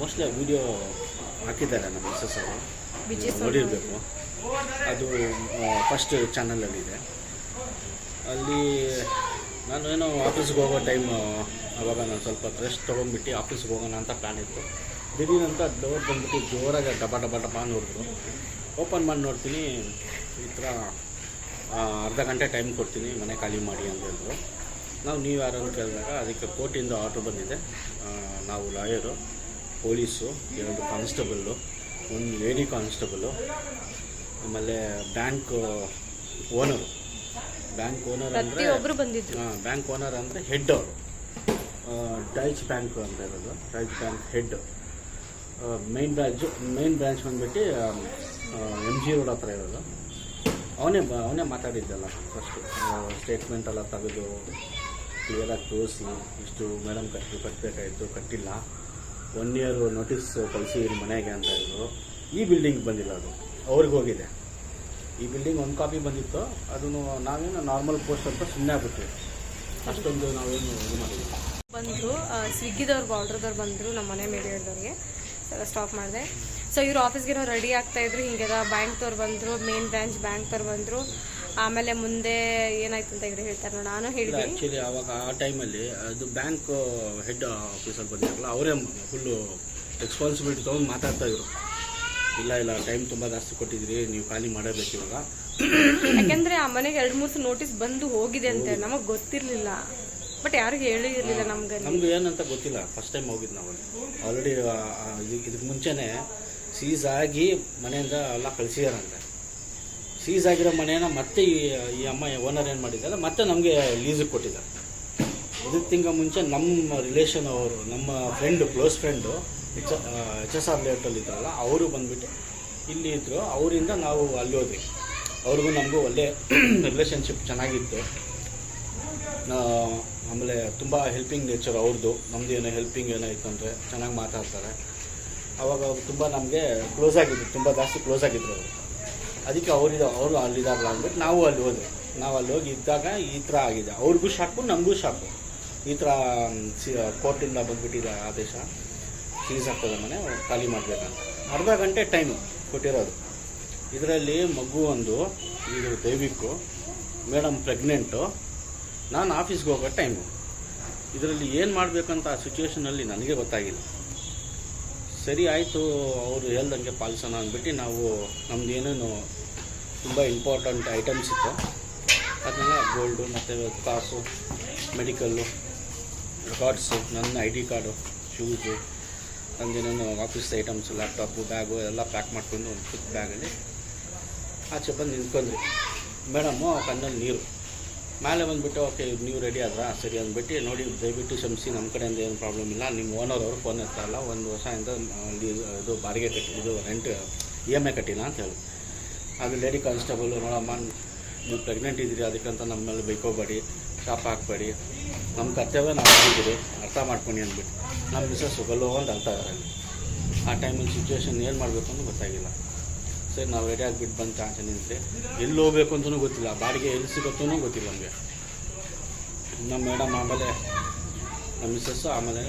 ಮೋಸ್ಟ್ಲಿ ವೀಡಿಯೋ ಹಾಕಿದ್ದಾರೆ ನಮ್ಮ ಮಿಸ್ಸಸ್ ಅವರು. ನೋಡಿರಬೇಕು. ಅದು ಫಸ್ಟ್ ಚಾನಲಲ್ಲಿದೆ ಅಲ್ಲಿ ನಾನು ಏನೋ ಆಫೀಸ್ಗೆ ಹೋಗೋ ಟೈಮ್ ಅವಾಗ ನಾನು ಸ್ವಲ್ಪ ರೆಸ್ಟ್ ತೊಗೊಂಡ್ಬಿಟ್ಟು ಆಫೀಸ್ಗೆ ಹೋಗೋಣ ಅಂತ ಪ್ಲ್ಯಾನ್ ಇತ್ತು. ದಿಢೀರಂತ ಡೋರ್ ಬಂದ್ಬಿಟ್ಟು ಜೋರಾಗಿ ಡಬ ಡಬ ಡಬ ನೋಡಿದ್ರು. ಓಪನ್ ಮಾಡಿ ನೋಡ್ತೀನಿ. ಈ ಥರ ಅರ್ಧ ಗಂಟೆ ಟೈಮ್ ಕೊಡ್ತೀನಿ, ಮನೆ ಖಾಲಿ ಮಾಡಿ ಅಂತ ಹೇಳಿದ್ರು. ನಾವು ನೀವು ಯಾರು ಅಂತ ಕೇಳಿದಾಗ ಅದಕ್ಕೆ ಕೋರ್ಟಿಂದ ಆರ್ಡ್ರ್ ಬಂದಿದೆ. ನಾವು ಲಾಯರು ಪೊಲೀಸು ಎರಡು ಕಾನ್ಸ್ಟೇಬಲ್ಲು ಒಂದು ಲೇಡಿ ಕಾನ್ಸ್ಟೇಬಲ್ಲು ಆಮೇಲೆ ಬ್ಯಾಂಕ್ ಓನರು ಬ್ಯಾಂಕ್ ಓನರ್ ಅಂದ್ರೆ ಪ್ರತಿಯೊಬ್ರು ಬಂದಿದ್ರು. ಬ್ಯಾಂಕ್ ಓನರ್ ಅಂದರೆ ಹೆಡ್ ಅವರು. ಡೈಚ್ ಬ್ಯಾಂಕ್ ಅಂತ ಇರೋದು. Deutsche bank head main branch main branch ಬಂದ್ಬಿಟ್ಟು ಎಂ ಜಿ ರೋಡ್ ಹತ್ರ ಇರೋದು. ಅವನೇ ಅವನೇ ಮಾತಾಡಿದ್ದಲ್ಲ ಫಸ್ಟು ಸ್ಟೇಟ್ಮೆಂಟ್ ಎಲ್ಲ ತೆಗೆದು ಕ್ಲಿಯರಾಗಿ ತೋರಿಸಿ ಇಷ್ಟು ಮೇಡಮ್ ಕಟ್ಟಿ ಕಟ್ಟಬೇಕಾಯಿತು ಕಟ್ಟಿಲ್ಲ. ಒನ್ ಇಯರ್ ನೋಟಿಸ್ ಕಳಿಸಿ ಮನೆಗೆ ಅಂತ ಹೇಳಿದ್ರು ಈ ಬಿಲ್ಡಿಂಗ್ ಬಂದಿಲ್ಲ ಅದು. ಅವ್ರಿಗೆ ಹೋಗಿದೆ. ಈ ಬಿಲ್ಡಿಂಗ್ ಒಂದು ಕಾಪಿ ಬಂದಿತ್ತು. ಅದನ್ನು ನಾವೇನು ನಾರ್ಮಲ್ ಪೋಸ್ಟ್ ಅಂತ ಸುಮ್ಮನೆ ಆಗ್ಬಿಟ್ವಿ ಅಷ್ಟೊಂದು ನಾವೇನು ಇದು ಮಾಡಿದ್ವಿ ಬಂದರು ಸ್ವಿಗ್ಗಿದವ್ರು ಬಾರ್ಡ್ರದವ್ರು ಬಂದರು ನಮ್ಮ ಮನೆ ಮೇಲೆ ಹಿಡ್ದವ್ರಿಗೆ ಎಲ್ಲ ಸ್ಟಾಪ್ ಮಾಡಿದೆ. ಸೊ ಇವರು ಆಫೀಸ್ಗೆ ರೆಡಿ ಆಗ್ತಾಯಿದ್ರು ಹಿಂಗೆಲ್ಲ ಬ್ಯಾಂಕ್ದವ್ರು ಬಂದರು ಮೇನ್ ಬ್ರಾಂಚ್ ಬ್ಯಾಂಕ್ದವ್ರು ಬಂದರು. ಆಮೇಲೆ ಮುಂದೆ ಏನಾಯ್ತು ಅಂತ ಹೇಳಿ ಹೇಳ್ತಾರೆ ನಾನು ಹೇಳಿದೆ ಆ್ಯಕ್ಚುಲಿ ಅವಾಗ ಆ ಟೈಮಲ್ಲಿ ಅದು ಬ್ಯಾಂಕ್ ಹೆಡ್ ಆಫೀಸಲ್ಲಿ ಬಂದಿರಲ್ಲ ಅವರೇ ಫುಲ್ಲು ರೆಸ್ಪಾನ್ಸಿಬಿಲಿಟಿ ತೊಗೊಂಡು ಮಾತಾಡ್ತಾ ಇದ್ರು. ಇಲ್ಲ ಇಲ್ಲ ಟೈಮ್ ತುಂಬಾ ಜಾಸ್ತಿ ಕೊಟ್ಟಿದ್ರಿ ನೀವು ಖಾಲಿ ಮಾಡಬೇಕು ಇವಾಗ. ಯಾಕೆಂದ್ರೆ ಆ ಮನೆಗೆ ಎರಡು ಮೂರು ನೋಟಿಸ್ ಬಂದು ಹೋಗಿದೆ ಅಂತ. ನಮಗೆ ಗೊತ್ತಿರಲಿಲ್ಲ. ಬಟ್ ಯಾರಿಗೂ ಹೇಳಿರಲಿಲ್ಲ ನಮ್ಗೆ ನಮ್ಗೆ ಏನಂತ ಗೊತ್ತಿಲ್ಲ. ಫಸ್ಟ್ ಟೈಮ್ ಹೋಗಿದ್ ನಾವು ಆಲ್ರೆಡಿ ಇದಕ್ಕೆ ಮುಂಚೆನೇ ಸೀಸ್ ಆಗಿ ಮನೆಯಿಂದ ಎಲ್ಲ ಕಳಿಸಿದಾರಂತೆ. ಸೀಸ್ ಆಗಿರೋ ಮನೆಯನ್ನ ಮತ್ತೆ ಈ ಈ ಅಮ್ಮ ಓನರ್ ಏನು ಮಾಡಿದ್ದಾರೆ ಮತ್ತೆ ನಮಗೆ ಲೀಸಿಗೆ ಕೊಟ್ಟಿದ್ದಾರೆ. ಇದಕ್ಕೆ ತಿಂಗ ಮುಂಚೆ ನಮ್ಮ ರಿಲೇಷನ್ ಅವರು ನಮ್ಮ friend close friend H H S R ಲೇಔಟಲ್ಲಿ ಇದ್ರಲ್ಲ ಅವರು ಬಂದುಬಿಟ್ಟು ಇಲ್ಲಿ ಇದ್ದರು ಅವರಿಂದ ನಾವು ಅಲ್ಲಿ ಹೋದ್ವಿ. ಅವ್ರಿಗೂ ನಮಗೂ ಒಳ್ಳೆ ರಿಲೇಷನ್ಶಿಪ್ ಚೆನ್ನಾಗಿತ್ತು. ಆಮೇಲೆ ತುಂಬ ಹೆಲ್ಪಿಂಗ್ ನೇಚರ್ ಅವ್ರದ್ದು ನಮ್ಮದು ಏನೋ ಹೆಲ್ಪಿಂಗ್ ಏನೋ ಇತ್ತು ಅಂದರೆ ಚೆನ್ನಾಗಿ ಮಾತಾಡ್ತಾರೆ. ಅವಾಗ ಅವ್ರು ತುಂಬ ನಮಗೆ ಕ್ಲೋಸ್ ಆಗಿದ್ರು, ತುಂಬ ಜಾಸ್ತಿ ಕ್ಲೋಸ್ ಆಗಿದ್ರು ಅವರು. ಅದಕ್ಕೆ ಅವರಿದ, ಅವರು ಅಲ್ಲಿದ್ದಾರಲ್ಲ ಅಂದ್ಬಿಟ್ಟು ನಾವು ಅಲ್ಲಿ ಹೋದೆ ನಾವು ಅಲ್ಲಿ ಹೋಗಿ ಇದ್ದಾಗ ಈ ಥರ ಆಗಿದೆ. ಅವ್ರಿಗೂ ಶಾಕು, ನಮಗೂ ಶಾಕು. ಈ ಥರ ಸಿ ಕೋರ್ಟಿಂದ ಬಂದುಬಿಟ್ಟಿದೆ ಆದೇಶ. ಫೀಸ್ ಹಾಕೋದು ಮನೆ ಖಾಲಿ ಮಾಡಬೇಕಂತ. ಅರ್ಧ ಗಂಟೆ ಟೈಮು ಕೊಟ್ಟಿರೋದು. ಇದರಲ್ಲಿ ಮಗು ಒಂದು, ಇದು ದೈವಿಕ್ಕು ಮೇಡಮ್ ಪ್ರೆಗ್ನೆಂಟು ನಾನು ಆಫೀಸ್ಗೆ ಹೋಗೋ ಟೈಮು ಇದರಲ್ಲಿ ಏನು ಮಾಡಬೇಕಂತ ಆ ಸಿಚುವೇಷನಲ್ಲಿ ನನಗೆ ಗೊತ್ತಾಗಿಲ್ಲ. ಸರಿ ಆಯಿತು, ಅವರು ಹೇಳ್ದಂಗೆ ಪಾಲಿಸೋಣ ಅಂದ್ಬಿಟ್ಟು ನಾವು, ನಮ್ದು ಏನೇನು ತುಂಬ ಇಂಪಾರ್ಟೆಂಟ್ ಐಟಮ್ಸ್ ಇತ್ತು. ಅದನ್ನೆಲ್ಲ ಗೋಲ್ಡು ಮತ್ತು ಕಾಸು ಮೆಡಿಕಲ್ಲು ರೆಕಾರ್ಡ್ಸು ನನ್ನ ಐ ಡಿ ಕಾರ್ಡು ಶೂಸು ನಂದೇನೇನು ಆಫೀಸ್ ಐಟಮ್ಸ್ ಲ್ಯಾಪ್ಟಾಪು ಬ್ಯಾಗು ಎಲ್ಲ ಪ್ಯಾಕ್ ಮಾಡ್ಕೊಂಡು ಒಂದು ಚಿಕ್ಕ ಬ್ಯಾಗಲ್ಲಿ ಆಚೆ ಬಂದು ನಿಂತ್ಕೊಂಡ್ರಿ. ಮೇಡಮ್ಮು ಕಣ್ಣಲ್ಲಿ ನೀರು. ಮೇಲೆ ಬಂದುಬಿಟ್ಟು, ಓಕೆ ನೀವು ರೆಡಿ ಆದ್ರಾ? ಸರಿ, ಅಂದ್ಬಿಟ್ಟು, ನೋಡಿ, ದಯವಿಟ್ಟು ಕ್ಷಮಿಸಿ ನಮ್ಮ ಕಡೆಯಿಂದ ಏನು ಪ್ರಾಬ್ಲಮ್ ಇಲ್ಲ. ನಿಮ್ಮ ಓನರ್ ಅವರು ಫೋನ್ ಎತ್ತಲ್ಲ ಒಂದು ವರ್ಷದಿಂದ ಇದು ಬಾಡಿಗೆ ಕಟ್ಟಿ, ಇದು ರೆಂಟ್ ಇ ಎಂ ಐ ಕಟ್ಟಿಲ್ಲ ಅಂತ ಹೇಳಿ. ಅದು ಲೇಡಿ ಕಾನ್ಸ್ಟೇಬಲ್ ನೋಡಮ್ಮ, ನೀವು ಪ್ರೆಗ್ನೆಂಟ್ ಇದ್ದೀರಿ ಅದಕ್ಕಂತ ನಮ್ಮ ಮೇಲೆ ಬೈಕೋಬೇಡಿ, ಶಾಪ್ ಹಾಕಬೇಡಿ. ನಮ್ಮ ಕರ್ತವ್ಯ ನಾವು ಮಾಡಿದ್ದೀರಿ. ಅರ್ಥ ಮಾಡ್ಕೊಂಡು, ಅಂದ್ಬಿಟ್ಟು. ನಮ್ಮ ಮಿಸಸ್ ಅಂತ ಅರ್ಥ ಅಲ್ಲಿ ಆ ಟೈಮಲ್ಲಿ ಸಿಚುವೇಶನ್ ಏನು ಮಾಡಬೇಕು ಅಂತ ಗೊತ್ತಾಗಿಲ್ಲ. ಸರಿ, ನಾವು ರೆಡಿ ಆಗಿಬಿಟ್ಟು ಬಂತ ಆಚೆ ನಿಂತೆ ಎಲ್ಲಿ ಹೋಗ್ಬೇಕು ಅಂತಲೂ ಗೊತ್ತಿಲ್ಲ. ಬಾಡಿಗೆ ಎಲ್ಲಿ ಸಿಗುತ್ತೋ ಗೊತ್ತಿಲ್ಲ ನಮಗೆ. ನಮ್ಮ ಮೇಡಮ್ ಆಮೇಲೆ ನಮ್ಮ ಮಿಸ್ಸಸ್ಸು ಆಮೇಲೆ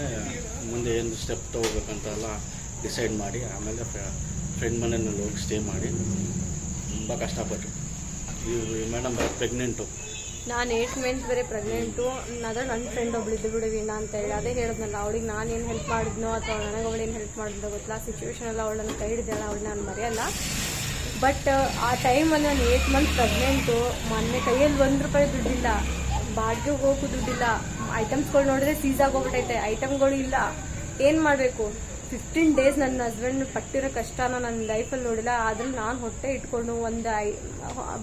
ಮುಂದೆ ಏನು ಸ್ಟೆಪ್ ತೊಗೋಬೇಕಂತೆಲ್ಲ ಡಿಸೈಡ್ ಮಾಡಿ, ಆಮೇಲೆ ಫ್ರೆಂಡ್ ಮನೆಯಲ್ಲಿ ಹೋಗಿ ಸ್ಟೇ ಮಾಡಿ. ತುಂಬ ಕಷ್ಟಪಟ್ಟು ಈ ಮೇಡಮ್ ಪ್ರೆಗ್ನೆಂಟು ನಾನು ಏಟ್ ಮಂತ್ಸ್ ಬೇರೆ ಪ್ರೆಗ್ನೆಂಟು ಅದ್ರ ನನ್ನ ಫ್ರೆಂಡ್ ಒಬ್ಳಿದ್ದು ಬಿಡು ವೀಣಾ ಅಂತ ಹೇಳಿ. ಅದೇ ಹೇಳಿದ್ನಲ್ಲ, ಅವಳಿಗೆ ನಾನು ಏನು ಹೆಲ್ಪ್ ಮಾಡಿದ್ನೋ ಅಥವಾ ನನಗೆ ಅವಳು ಏನು ಹೆಲ್ಪ್ ಮಾಡಿದ್ನೋ ಗೊತ್ತಿಲ್ಲ ಆ ಸಿಚುವೇಶನ್ ಎಲ್ಲ ಅವಳನ್ನು ಕೈ ಹಿಡಿದಲ್ಲ ಅವಳು ನಾನು ಮರೆಯಲ್ಲ. ಬಟ್ ಆ ಟೈಮಲ್ಲಿ ನಾನು ಏಟ್ ಮಂತ್ ಪ್ರೆಗ್ನೆಂಟು ಮೊನ್ನೆ ಕೈಯಲ್ಲಿ ಒಂದು ರೂಪಾಯಿ ದುಡ್ಡಿಲ್ಲ. ಬಾಡಿಗೆ ಹೋಗೋ ದುಡ್ಡಿಲ್ಲ. ಐಟಮ್ಸ್ಗಳು ನೋಡಿದ್ರೆ ಸೀಸಾಗಿ ಹೋಗ್ಬಿಟ್ಟೈತೆ ಐಟಮ್ಗಳು ಇಲ್ಲ. ಏನು ಮಾಡಬೇಕು? ಫಿಫ್ಟೀನ್ ಡೇಸ್ ನನ್ನ ಹಸ್ಬೆಂಡ್ ಪಟ್ಟಿರೋ ಕಷ್ಟನ ನನ್ನ ಲೈಫಲ್ಲಿ ನೋಡಿಲ್ಲ. ಆದ್ರಲ್ಲಿ ನಾನು ಹೊಟ್ಟೆ ಇಟ್ಕೊಂಡು ಒಂದು ಐ,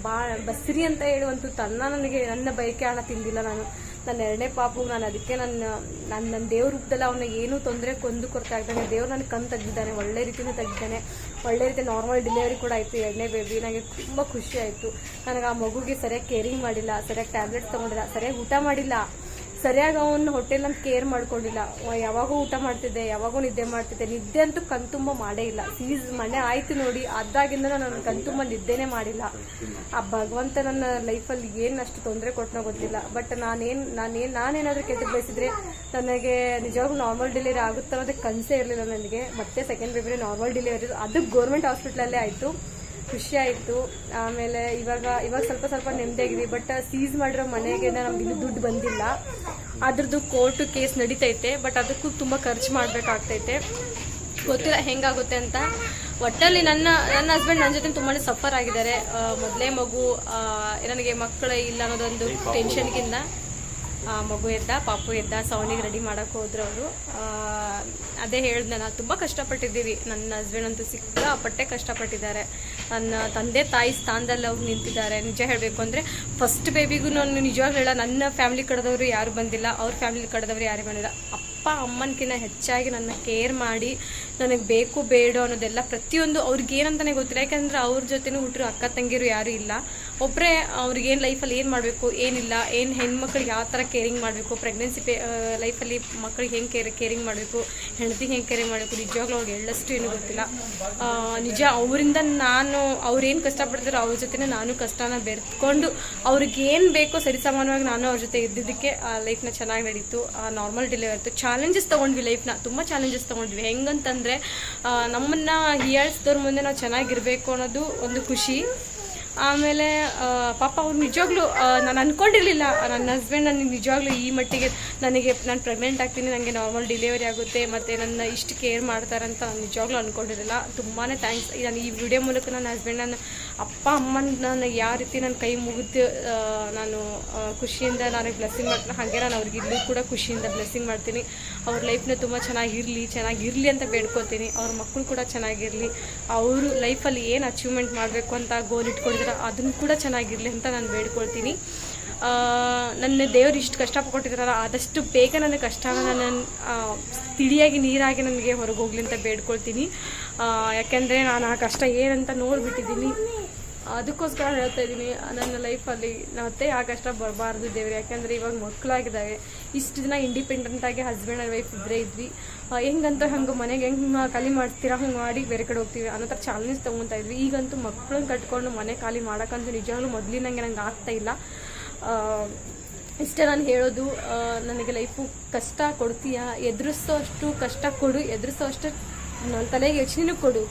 ಬಾ, ಬಸ್ರಿ ಅಂತ ಹೇಳುವಂತೂ ತನ್ನ ನನಗೆ, ನನ್ನ ಬಯಕೆ ಹಣ ತಿಂದಿಲ್ಲ ನಾನು. ನನ್ನ ಎರಡನೇ ಪಾಪು, ನಾನು ಅದಕ್ಕೆ ನನ್ನ ನನ್ನ ನನ್ನ ದೇವ್ರ ರೂಪದಲ್ಲಿ ಅವನ ಏನೂ ತೊಂದರೆ ಕೊಂದು ಕೊರತೆ ಆಗ್ತಾನೆ ದೇವ್ರು ನನಗೆ ಕಣ್ ತೆಗ್ದಿದ್ದಾನೆ, ಒಳ್ಳೆ ರೀತಿಯಿಂದ ತೆಗ್ದಿದ್ದಾನೆ. ಒಳ್ಳೆ ರೀತಿ ನಾರ್ಮಲ್ ಡೆಲಿವರಿ ಕೂಡ ಆಯಿತು. ಎರಡನೇ ಬೇಬಿ ನನಗೆ ತುಂಬ ಖುಷಿ ಆಯಿತು. ನನಗೆ ಆ ಮಗುಗೆ ಸರಿಯಾಗಿ ಕೇರಿಂಗ್ ಮಾಡಿಲ್ಲ, ಸರಿಯಾಗಿ ಟ್ಯಾಬ್ಲೆಟ್ಸ್ ತೊಗೊಂಡಿಲ್ಲ, ಸರಿಯಾಗಿ ಊಟ ಮಾಡಿಲ್ಲ. ಸರಿಯಾಗಿ ಅವನ್ನ ಹೋಟೆಲ್ ಅಂತ ಕೇರ್ ಮಾಡ್ಕೊಂಡಿಲ್ಲ. ಯಾವಾಗೂ ಊಟ ಮಾಡ್ತಿದ್ದೆ, ಯಾವಾಗೂ ನಿದ್ದೆ ಮಾಡ್ತಿದ್ದೆ. ನಿದ್ದೆ ಅಂತೂ ಕಣ್ತುಂಬ ಮಾಡೇ ಇಲ್ಲ. ಸೀಸ್ ಮನೆ ಆಯ್ತು ನೋಡಿ ಅದಾಗಿಂದ ನಾನು ಕಣ್ತುಂಬ ನಿದ್ದೆನೇ ಮಾಡಿಲ್ಲ. ಆ ಭಗವಂತ ನನ್ನ ಲೈಫಲ್ಲಿ ಏನು ಅಷ್ಟು ತೊಂದರೆ ಕೊಟ್ಟನೋ ಗೊತ್ತಿಲ್ಲ. ಬಟ್ ನಾನೇನು ನಾನೇನು, ನಾನೇನಾದರೂ ಕೆಟ್ಟ ಬಯಸಿದ್ರೆ ನನಗೆ ನಿಜವಾಗ್ಲೂ ನಾರ್ಮಲ್ ಡೆಲಿವರಿ ಆಗುತ್ತೆ ಅನ್ನೋದಕ್ಕೆ ಕನಸೇ ಇರಲಿಲ್ಲ ನನಗೆ. ಮತ್ತೆ ಸೆಕೆಂಡ್ ಬೇಬಿ ನಾರ್ಮಲ್ ಡೆಲಿವರಿ ಅದು ಗೌರ್ಮೆಂಟ್ ಹಾಸ್ಪಿಟ್ಲಲ್ಲೇ ಆಯಿತು. ಖುಷಿ ಆಯ್ತು ಆಮೇಲೆ ಇವಾಗ ಇವಾಗ ಸ್ವಲ್ಪ ಸ್ವಲ್ಪ ನೆಮ್ಮದಿಯಾಗಿದೆ. ಬಟ್ ಸೀಸ್ ಮಾಡಿರೋ ಮನೆಗೆ ನಮ್ಗೆ ಇನ್ನೂ ದುಡ್ಡು ಬಂದಿಲ್ಲ. ಅದ್ರದ್ದು ಕೋರ್ಟು ಕೇಸ್ ನಡೀತೈತೆ ಬಟ್ ಅದಕ್ಕೂ ತುಂಬ ಖರ್ಚು ಮಾಡಬೇಕಾಗ್ತೈತೆ. ಗೊತ್ತಿಲ್ಲ ಹೆಂಗಾಗುತ್ತೆ ಅಂತ. ಒಟ್ಟಲ್ಲಿ ನನ್ನ ನನ್ನ ಹಸ್ಬೆಂಡ್ ನನ್ನ ಜೊತೆ ತುಂಬಾ ಸಫರ್ ಆಗಿದ್ದಾರೆ. ಮೊದಲೇ ಮಗು ನನಗೆ ಮಕ್ಕಳು ಇಲ್ಲ ಅನ್ನೋದೊಂದು ಟೆನ್ಷನ್ಗಿಂತ ಮಗು ಎದ್ದ, ಪಾಪು ಎದ್ದ ಸೌನಿಗೆ ರೆಡಿ ಮಾಡಕ್ಕೆ ಹೋದ್ರು ಅವರು. ಅದೇ ಹೇಳ್ದೆ, ನಾನು ತುಂಬ ಕಷ್ಟಪಟ್ಟಿದ್ದೀವಿ. ನನ್ನ ಹಸ್ಬೆಂಡ್ ಅಂತೂ ಸಿಕ್ಕಾಪಟ್ಟೆ ಕಷ್ಟಪಟ್ಟಿದ್ದಾರೆ. ನನ್ನ ತಂದೆ ತಾಯಿ ಸ್ಥಾನದಲ್ಲಿ ಅವ್ರು ನಿಂತಿದ್ದಾರೆ. ನಿಜ ಹೇಳಬೇಕು ಅಂದರೆ ಫಸ್ಟ್ ಬೇಬಿಗೂ ನಾನು ನಿಜವಾಗ್ಲೂ ಹೇಳ, ನನ್ನ ಫ್ಯಾಮಿಲಿ ಕಡೆದವರು ಯಾರು ಬಂದಿಲ್ಲ. ಅವ್ರ ಫ್ಯಾಮಿಲಿ ಕಡೆದವರು ಯಾರು ಬಂದಿಲ್ಲ. ಅಪ್ಪ ಅಮ್ಮನಕಿನ್ನ ಹೆಚ್ಚಾಗಿ ನನ್ನ ಕೇರ್ ಮಾಡಿ, ನನಗೆ ಬೇಕು ಬೇಡ ಅನ್ನೋದೆಲ್ಲ ಪ್ರತಿಯೊಂದು ಅವ್ರಿಗೆ ಏನಂತಾನೆ ಗೊತ್ತಿಲ್ಲ. ಯಾಕಂದ್ರೆ ಅವ್ರ ಜೊತೆನೂ ಹುಟ್ಟರು ಅಕ್ಕ ತಂಗಿರು ಯಾರು ಇಲ್ಲ. ಒಬ್ಬರೇ ಅವ್ರಿಗೇನು ಲೈಫಲ್ಲಿ ಏನು ಮಾಡಬೇಕು? ಏನಿಲ್ಲ. ಏನು ಹೆಣ್ಮಕ್ಳಿಗೆ ಯಾವ ಥರ ಕೇರಿಂಗ್ ಮಾಡಬೇಕು. ಪ್ರೆಗ್ನೆನ್ಸಿ ಪೇ ಲೈಫಲ್ಲಿ ಮಕ್ಕಳಿಗೆ ಹೆಂಗೆ ಕೇರ್ ಕೇರಿಂಗ್ ಮಾಡಬೇಕು? ಹೆಂಡತಿಗೆ ಹೆಂಗೆ ಕೇರಿಂಗ್ ಮಾಡಬೇಕು? ನಿಜವಾಗ್ಲೂ ಅವ್ರಿಗೆ ಎಳ್ಳಷ್ಟು ಏನು ಗೊತ್ತಿಲ್ಲ. ಆ, ನಿಜ ಅವರಿಂದ ನಾನು ಅವ್ರೇನು ಕಷ್ಟಪಡ್ತಾರೋ ಅವ್ರ ಜೊತೆ ನಾನು ಕಷ್ಟನ ಬೆರೆತ್ಕೊಂಡು ಅವ್ರಿಗೆ ಏನು ಬೇಕೋ ಸರಿಸಮಾನವಾಗಿ ನಾನು ಅವ್ರ ಜೊತೆ ಇದ್ದಿದ್ದಕ್ಕೆ ಆ ಲೈಫ್ನ ಚೆನ್ನಾಗಿ ನಡೀತು. ನಾರ್ಮಲ್ ಡೆಲಿವರಿ ಆಯಿತು ಚಾಲೆಂಜಸ್ ತೊಗೊಂಡ್ವಿ ಲೈಫ್ನ ತುಂಬ ಚಾಲೆಂಜಸ್ ತೊಗೊಂಡ್ವಿ. ಹೆಂಗಂತಂದರೆ ನಮ್ಮನ್ನು ಹೀಯಾಳಿಸಿದವ್ರ ಮುಂದೆ ನಾವು ಚೆನ್ನಾಗಿರಬೇಕು ಅನ್ನೋದು ಒಂದು ಖುಷಿ. ಆಮೇಲೆ ಪಾಪ ಅವ್ರು ನಿಜವಾಗ್ಲೂ ನಾನು ಅಂದ್ಕೊಂಡಿರಲಿಲ್ಲ ನನ್ನ ಹಸ್ಬೆಂಡ್ ನನಗೆ ನಿಜವಾಗ್ಲೂ ಈ ಮಟ್ಟಿಗೆ ನನಗೆ, ನಾನು ಪ್ರೆಗ್ನೆಂಟ್ ಆಗ್ತೀನಿ ನನಗೆ ನಾರ್ಮಲ್ ಡೆಲಿವರಿ ಆಗುತ್ತೆ, ಮತ್ತು ನನ್ನ ಇಷ್ಟು ಕೇರ್ ಮಾಡ್ತಾರಂತ ನಾನು ನಿಜವಾಗ್ಲೂ ಅನ್ಕೊಂಡಿರಲಿಲ್ಲ. ತುಂಬಾ ಥ್ಯಾಂಕ್ಸ್ ನಾನು ಈ ವಿಡಿಯೋ ಮೂಲಕ ನನ್ನ ಹಸ್ಬೆಂಡ್ ನನ್ನ ಅಪ್ಪ, ಅಮ್ಮನ ನಾನು ಯಾವ ರೀತಿ ನನ್ನ ಕೈ ಮುಗಿದು ನಾನು ಖುಷಿಯಿಂದ ನಾನು ಬ್ಲೆಸ್ಸಿಂಗ್ ಮಾಡ್ತೀನಿ, ಹಾಗೆ ನಾನು ಅವ್ರಿಗೆ ಇಲ್ಲೂ ಕೂಡ ಖುಷಿಯಿಂದ ಬ್ಲೆಸ್ಸಿಂಗ್ ಮಾಡ್ತೀನಿ. ಅವ್ರ ಲೈಫ್ನ ತುಂಬ ಚೆನ್ನಾಗಿರಲಿ ಚೆನ್ನಾಗಿರಲಿ ಅಂತ ಬೇಡ್ಕೊತೀನಿ. ಅವ್ರ ಮಕ್ಕಳು ಕೂಡ ಚೆನ್ನಾಗಿರಲಿ. ಅವರು ಲೈಫಲ್ಲಿ ಏನು ಅಚೀವ್ಮೆಂಟ್ ಮಾಡಬೇಕು ಅಂತ ಗೋಲ್ ಇಟ್ಕೊಂಡಿದ್ದಾರೆ ಅದನ್ನು ಕೂಡ ಚೆನ್ನಾಗಿರಲಿ ಅಂತ ನಾನು ಬೇಡ್ಕೊಳ್ತೀನಿ. ನನ್ನ ದೇವ್ರು ಇಷ್ಟು ಕಷ್ಟ ಕೊಟ್ಟಿದ್ದಾರಲ್ಲ ಆದಷ್ಟು ಬೇಗ ನನ್ನ ಕಷ್ಟನ ನಾನು ಆ, ತಿಳಿಯಾಗಿ ನೀರಾಗಿ ನನಗೆ ಹೊರಗೆ ಹೋಗ್ಲಿ ಅಂತ ಬೇಡ್ಕೊಳ್ತೀನಿ. ಯಾಕೆಂದರೆ ನಾನು ಆ ಕಷ್ಟ ಏನಂತ ನೋಡಿಬಿಟ್ಟಿದ್ದೀನಿ. ಅದಕ್ಕೋಸ್ಕರ ಹೇಳ್ತಾ ಇದ್ದೀನಿ ನನ್ನ ಲೈಫಲ್ಲಿ ಮತ್ತೆ ಆ ಕಷ್ಟ ಬರಬಾರ್ದು ದೇವ್ರು. ಯಾಕೆಂದರೆ ಇವಾಗ ಮಕ್ಕಳಾಗಿದ್ದಾವೆ ಇಷ್ಟು ದಿನ ಇಂಡಿಪೆಂಡೆಂಟ್ ಆಗಿ ಹಸ್ಬೆಂಡ್ ಆ್ಯಂಡ್ ವೈಫ್ ಇಬ್ಬರೇ ಇದ್ವಿ. ಹೆಂಗಂತ ಹಂಗೆ ಮನೆಗೆ ಹೆಂಗೆ ಖಾಲಿ ಮಾಡ್ತೀರಾ ಹಂಗೆ ಮಾಡಿ ಬೇರೆ ಕಡೆ ಹೋಗ್ತೀವಿ ಅನ್ನೋ ಥರ ಚಾಲೆಂಜ್ ತೊಗೊತಾ ಇದ್ವಿ. ಈಗಂತೂ ಮಕ್ಕಳನ್ನ ಕಟ್ಕೊಂಡು ಮನೆ ಖಾಲಿ ಮಾಡೋಕ್ಕಂತೂ ನಿಜವಾಗ್ಲೂ ಮೊದಲಿನಂಗೆ ನಂಗೆ ಆಗ್ತಾ ಇಲ್ಲ. ಇಷ್ಟೇ ನಾನು ಹೇಳೋದು ನನಗೆ ಲೈಫು ಕಷ್ಟ ಕೊಡ್ತೀಯಾ? ಎದುರಿಸೋ ಅಷ್ಟು ಕಷ್ಟ ಕೊಡು, ಎದುರಿಸೋ ಅಷ್ಟು ನನ್ನ ತಲೆಗೆ ಯೋಚನೆನೂ ಕೊಡು.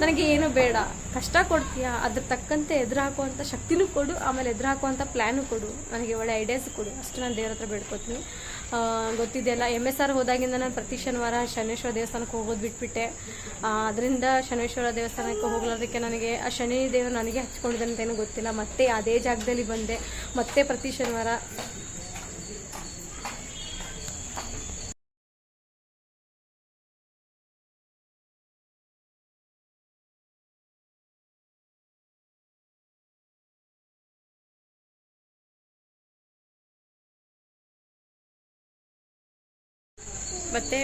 ನನಗೆ ಏನು ಬೇಡ, ಕಷ್ಟ ಕೊಡ್ತೀಯಾ? ಅದ್ರ ತಕ್ಕಂತೆ ಎದುರು ಹಾಕುವಂಥ ಶಕ್ತಿನೂ ಕೊಡು, ಆಮೇಲೆ ಎದುರು ಹಾಕುವಂಥ ಪ್ಲ್ಯಾನು ಕೊಡು. ನನಗೆ ಒಳ್ಳೆ ಐಡಿಯಾಸ್ ಕೊಡು. ಅಷ್ಟು ನಾನು ದೇವ್ರ ಹತ್ರ ಬೇಡ್ಕೊತೀನಿ. ಗೊತ್ತಿದೆಯಲ್ಲ ಎಂ ಎಸ್ ಆರ್ ಹೋದಾಗಿಂದ ನಾನು ಪ್ರತಿ ಶನಿವಾರ ಶನೇಶ್ವರ ದೇವಸ್ಥಾನಕ್ಕೆ ಹೋಗೋದು ಬಿಟ್ಬಿಟ್ಟೆ. ಅದರಿಂದ ಶನೇಶ್ವರ ದೇವಸ್ಥಾನಕ್ಕೆ ಹೋಗ್ಲಾರ್ದಕ್ಕೆ ನನಗೆ ಆ ಶನಿ ದೇವರು ನನಗೆ ಹಚ್ಕೊಂಡಿದೆ ಅಂತೇನು ಗೊತ್ತಿಲ್ಲ. ಮತ್ತೆ ಅದೇ ಜಾಗದಲ್ಲಿ ಬಂದೆ. ಮತ್ತೆ ಪ್ರತಿ ಶನಿವಾರ ಮತ್ತೆ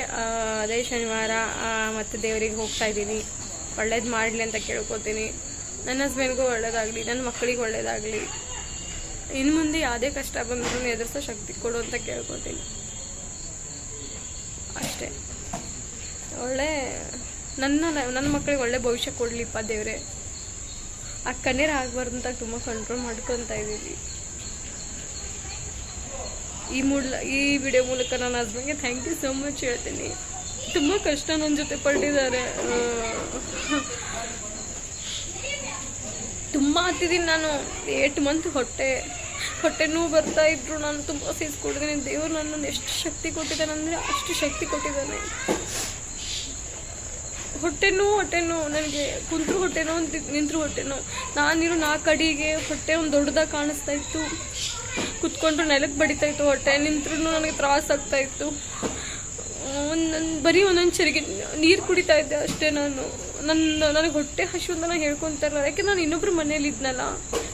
ಅದೇ ಶನಿವಾರ ಮತ್ತೆ ದೇವರಿಗೆ ಹೋಗ್ತಾ ಇದ್ದೀನಿ. ಒಳ್ಳೇದು ಮಾಡಲಿ ಅಂತ ಕೇಳ್ಕೊತೀನಿ. ನನ್ನ ಹಸ್ಬೆಂಡ್ಗೂ ಒಳ್ಳೇದಾಗಲಿ, ನನ್ನ ಮಕ್ಕಳಿಗೆ ಒಳ್ಳೇದಾಗಲಿ. ಇನ್ನು ಮುಂದೆ ಯಾವುದೇ ಕಷ್ಟ ಬಂದರೂ ಎದುರಿಸೋ ಶಕ್ತಿ ಕೊಡು ಅಂತ ಕೇಳ್ಕೊತೀನಿ. ಅಷ್ಟೇ. ಒಳ್ಳೆ, ನನ್ನ ನನ್ನ ಮಕ್ಕಳಿಗೆ ಒಳ್ಳೆ ಭವಿಷ್ಯ ಕೊಡಲಿಪ್ಪ ದೇವರೇ. ಆ ಕಣ್ಣೀರು ಆಗಬಾರ್ದು ಅಂತ ತುಂಬ ಕಂಟ್ರೋಲ್ ಮಾಡ್ಕೊತಾ ಇದ್ದೀವಿ. ಈ ಮೂಡ್ಲ, ಈ ವಿಡಿಯೋ ಮೂಲಕ ನನ್ನ ಹಸ್ಬೆಂಡ್ಗೆ ಥ್ಯಾಂಕ್ ಯು ಸೋ ಮಚ್ ಹೇಳ್ತೀನಿ. ತುಂಬ ಕಷ್ಟ ನನ್ನ ಜೊತೆ ಪಟ್ಟಿದ್ದಾರೆ. ತುಂಬ ಹತ್ತಿದ್ದೀನಿ ನಾನು. ಏಟ್ ಮಂತ್ ಹೊಟ್ಟೆ ಹೊಟ್ಟೆ ನೋವು ಬರ್ತಾ ಇದ್ರು. ನಾನು ತುಂಬ ಸಹಿಸ್ಕೊಟ್ಟಿದ್ದೀನಿ ದೇವ್ರು ನನ್ನನ್ನು ಎಷ್ಟು ಶಕ್ತಿ ಕೊಟ್ಟಿದ್ದಾನೆ ಅಂದರೆ ಅಷ್ಟು ಶಕ್ತಿ ಕೊಟ್ಟಿದ್ದಾನೆ. ಹೊಟ್ಟೆ ನೋವು ಹೊಟ್ಟೆ ನೋವು. ನನಗೆ ಕುಂತರು ಹೊಟ್ಟೆ ನೋವು ನಿಂತರು ಹೊಟ್ಟೆ ನೋವು. ನಾನಿರೋ ನಾಲ್ಕು ಅಡಿಗೆ ಹೊಟ್ಟೆ ಒಂದು ದೊಡ್ಡದಾಗಿ ಕಾಣಿಸ್ತಾ ಇತ್ತು. ಕುತ್ಕೊಂಡ್ರು ನೆಲಕ್ಕೆ ಬಡಿತಾ ಇತ್ತು, ಹೊಟ್ಟೆ ನಿಂತ್ರೂ ನನಗೆ ತ್ರಾಸ ಆಗ್ತಾ ಇತ್ತು. ಒಂದೊಂದು, ಬರೀ ಒಂದೊಂದು ಚರಿಗೆ ನೀರು ಕುಡಿತಾ ಇದ್ದೆ ಅಷ್ಟೇ ನಾನು. ನನ್ನ ನನಗೆ ಹೊಟ್ಟೆ ಹಶು ಅಂತ ಹೇಳ್ಕೊತಾ ಇರಲ್ಲ ಯಾಕೆ ನಾನು ಇನ್ನೊಬ್ರು ಮನೇಲಿ ಇದ್ನಲ್ಲ?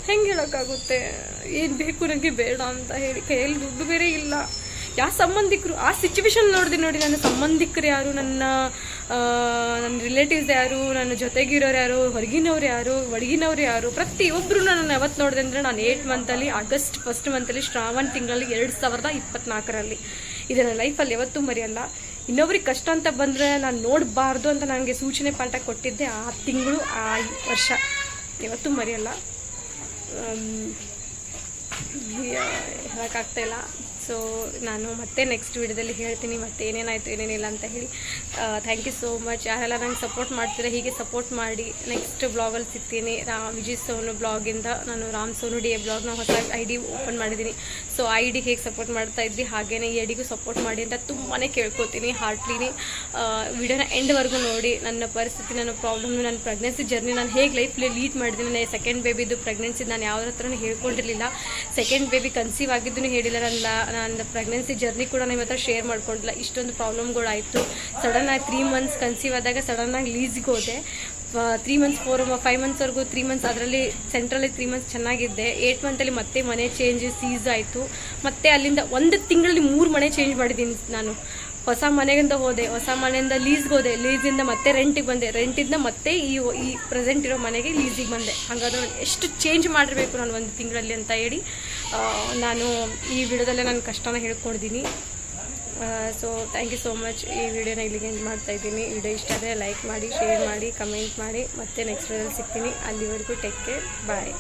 ಹೆಂಗೆ ಹೇಳೋಕ್ಕಾಗುತ್ತೆ? ಏನು ಬೇಕು ನನಗೆ ಬೇಡ ಅಂತ ಹೇಳಿ ಕೈಯಲ್ಲಿ ದುಡ್ಡು ಬೇರೆ ಇಲ್ಲ. ಯಾವ ಸಂಬಂಧಿಕರು, ಆ ಸಿಚುವೇಶನ್ ನೋಡಿದೆ ನೋಡಿ, ನನ್ನ ಸಂಬಂಧಿಕರು ಯಾರು? ನನ್ನ ನನ್ನ ರಿಲೇಟಿವ್ಸ್ ಯಾರು, ನನ್ನ ಜೊತೆಗಿರೋರು ಯಾರು, ಹೊರಗಿನವ್ರು ಯಾರು ಒಳಗಿನವ್ರು ಯಾರು ಪ್ರತಿಯೊಬ್ಬರು ನಾನು ಯಾವತ್ತು ನೋಡಿದೆ ಅಂದರೆ ನಾನು ಏಯ್ಟ್ ಮಂತಲ್ಲಿ ಆಗಸ್ಟ್ ಫಸ್ಟ್ ಮಂತಲ್ಲಿ ಶ್ರಾವಣ ತಿಂಗಳಲ್ಲಿ ಎರಡು ಸಾವಿರದ ಇಪ್ಪತ್ನಾಲ್ಕರಲ್ಲಿ. ಇದು ನನ್ನ ಲೈಫಲ್ಲಿ ಯಾವತ್ತೂ ಮರೆಯಲ್ಲ. ಇನ್ನೊಬ್ರಿಗೆ ಕಷ್ಟ ಅಂತ ಬಂದರೆ ನಾನು ನೋಡಬಾರ್ದು ಅಂತ ನನಗೆ ಸೂಚನೆ ಪಾಠ ಕೊಟ್ಟಿದ್ದೆ ಆ ತಿಂಗಳು, ಆ ವರ್ಷ. ಯಾವತ್ತೂ ಮರೆಯಲ್ಲ. ಹೇಳೋಕ್ಕಾಗ್ತಾ ಇಲ್ಲ. ಸೊ ನಾನು ಮತ್ತೆ ನೆಕ್ಸ್ಟ್ ವಿಡಿಯೋದಲ್ಲಿ ಹೇಳ್ತೀನಿ ಮತ್ತೆ ಏನೇನಾಯಿತು, ಏನೇನಿಲ್ಲ ಅಂತ ಹೇಳಿ. ಥ್ಯಾಂಕ್ ಯು ಸೋ ಮಚ್ ಯಾರೆಲ್ಲ ನಂಗೆ ಸಪೋರ್ಟ್ ಮಾಡ್ತೀರಾ, ಹೀಗೆ ಸಪೋರ್ಟ್ ಮಾಡಿ ನೆಕ್ಸ್ಟ್ ಬ್ಲಾಗಲ್ಲಿ ಸಿಗ್ತೀನಿ. ರಾ ವಿಜಯ್ ಸೋನು ಬ್ಲಾಗಿಂದ ನಾನು ರಾಮ್ ಸೋನು ಡಿ ಎ ಬ್ಲಾಗ್ನ ಹೊಸ ಐ ಡಿ ಓಪನ್ ಮಾಡಿದ್ದೀನಿ. ಸೊ ಐ ಡಿ ಹೇಗೆ ಸಪೋರ್ಟ್ ಮಾಡ್ತಾ ಇದ್ರಿ, ಹಾಗೇನೆ ಈ ಐಡಿಗೂ ಸಪೋರ್ಟ್ ಮಾಡಿ ಅಂತ ತುಂಬಾ ಕೇಳ್ಕೊತೀನಿ ಹಾರ್ಟ್ಲಿನಿ ವಿಡಿಯೋನ ಎಂಡ್ವರೆಗೂ ನೋಡಿ. ನನ್ನ ಪರಿಸ್ಥಿತಿ, ನನ್ನ ಪ್ರಾಬ್ಲಮ್ ನನ್ನ ಪ್ರೆಗ್ನೆನ್ಸಿ ಜರ್ನಿ ನಾನು ಹೇಗೆ ಲೈಫಲ್ಲಿ ಲೀಡ್ ಮಾಡಿದ್ದೀನಿ ನಾನು ಸೆಕೆಂಡ್ ಬೇಬಿದು ಪ್ರೆಗ್ನೆನ್ಸಿ ನಾನು ಯಾವ ಹತ್ರನೂ ಹೇಳ್ಕೊಂಡಿರಲಿಲ್ಲ. ಸೆಕೆಂಡ್ ಬೇಬಿ ಕನ್ಸೀವ್ ಆಗಿದ್ದು ಹೇಳಿಲ್ಲ, ನನ್ನ ನನ್ನ ಪ್ರೆಗ್ನೆನ್ಸಿ ಜರ್ನಿ ಕೂಡ ನಿಮ್ಮ ಹತ್ರ ಶೇರ್ ಮಾಡ್ಕೊಂಡಿಲ್ಲ. ಇಷ್ಟೊಂದು ಪ್ರಾಬ್ಲಮ್ಗಳಾಯಿತು ಸಡನ್ ಆಗಿ ತ್ರೀ ಮಂತ್ಸ್ ಕನ್ಸೀವ್ ಆದಾಗ ಸಡನ್ ಆಗಿ ಲೀಸ್ಗೆ ಹೋದೆ. ತ್ರೀ ಮಂತ್ಸ್ ಫೋರ್ ಫೈವ್ ಮಂತ್ಸ್ವರೆಗೂ ತ್ರೀ ಮಂತ್ಸ್ ಅದರಲ್ಲಿ ಸೆಂಟ್ರಲ್ಲಿ ತ್ರೀ ಮಂತ್ಸ್ ಚೆನ್ನಾಗಿದ್ದೆ. ಏಯ್ಟ್ ಮಂತಲ್ಲಿ ಮತ್ತೆ ಮನೆ ಚೇಂಜ್ ಸೀಸ್ ಆಯಿತು. ಮತ್ತೆ ಅಲ್ಲಿಂದ ಒಂದು ತಿಂಗಳಲ್ಲಿ ಮೂರು ಮನೆ ಚೇಂಜ್ ಮಾಡಿದ್ದೀನಿ ನಾನು. ಹೊಸ ಮನೆಯಿಂದ ಹೋದೆ, ಹೊಸ ಮನೆಯಿಂದ ಲೀಸ್ಗೆ ಹೋದೆ. ಲೀಸಿಂದ ಮತ್ತೆ ರೆಂಟಿಗೆ ಬಂದೆ. ರೆಂಟಿಂದ ಮತ್ತೆ ಈ ಈ ಪ್ರೆಸೆಂಟ್ ಇರೋ ಮನೆಗೆ ಲೀಸಿಗೆ ಬಂದೆ. ಹಾಗಾದ್ರೆ ನಾನು ಎಷ್ಟು ಚೇಂಜ್ ಮಾಡಿರಬೇಕು ನಾನು ಒಂದು ತಿಂಗಳಲ್ಲಿ ಅಂತ ಹೇಳಿ ನಾನು ಈ ವಿಡಿಯೋದಲ್ಲೇ ನನ್ನ ಕಷ್ಟನ ಹೇಳ್ಕೊಂಡಿದ್ದೀನಿ so thank you so much ಈ ವಿಡಿಯೋನ ಇಲ್ಲಿಗೆ ಎಂಡ್ ಮಾಡ್ತಾ ಇದ್ದೀನಿ. ವಿಡಿಯೋ ಇಷ್ಟ ಆದರೆ ಲೈಕ್ ಮಾಡಿ ಶೇರ್ ಮಾಡಿ ಕಮೆಂಟ್ ಮಾಡಿ. ಮತ್ತೆ ನೆಕ್ಸ್ಟ್ ವಿಡಿಯೋದಲ್ಲಿ ಸಿಗ್ತೀನಿ. ಅಲ್ಲಿವರೆಗೂ ಟೇಕ್ ಕೇರ್ ಬಾಯ್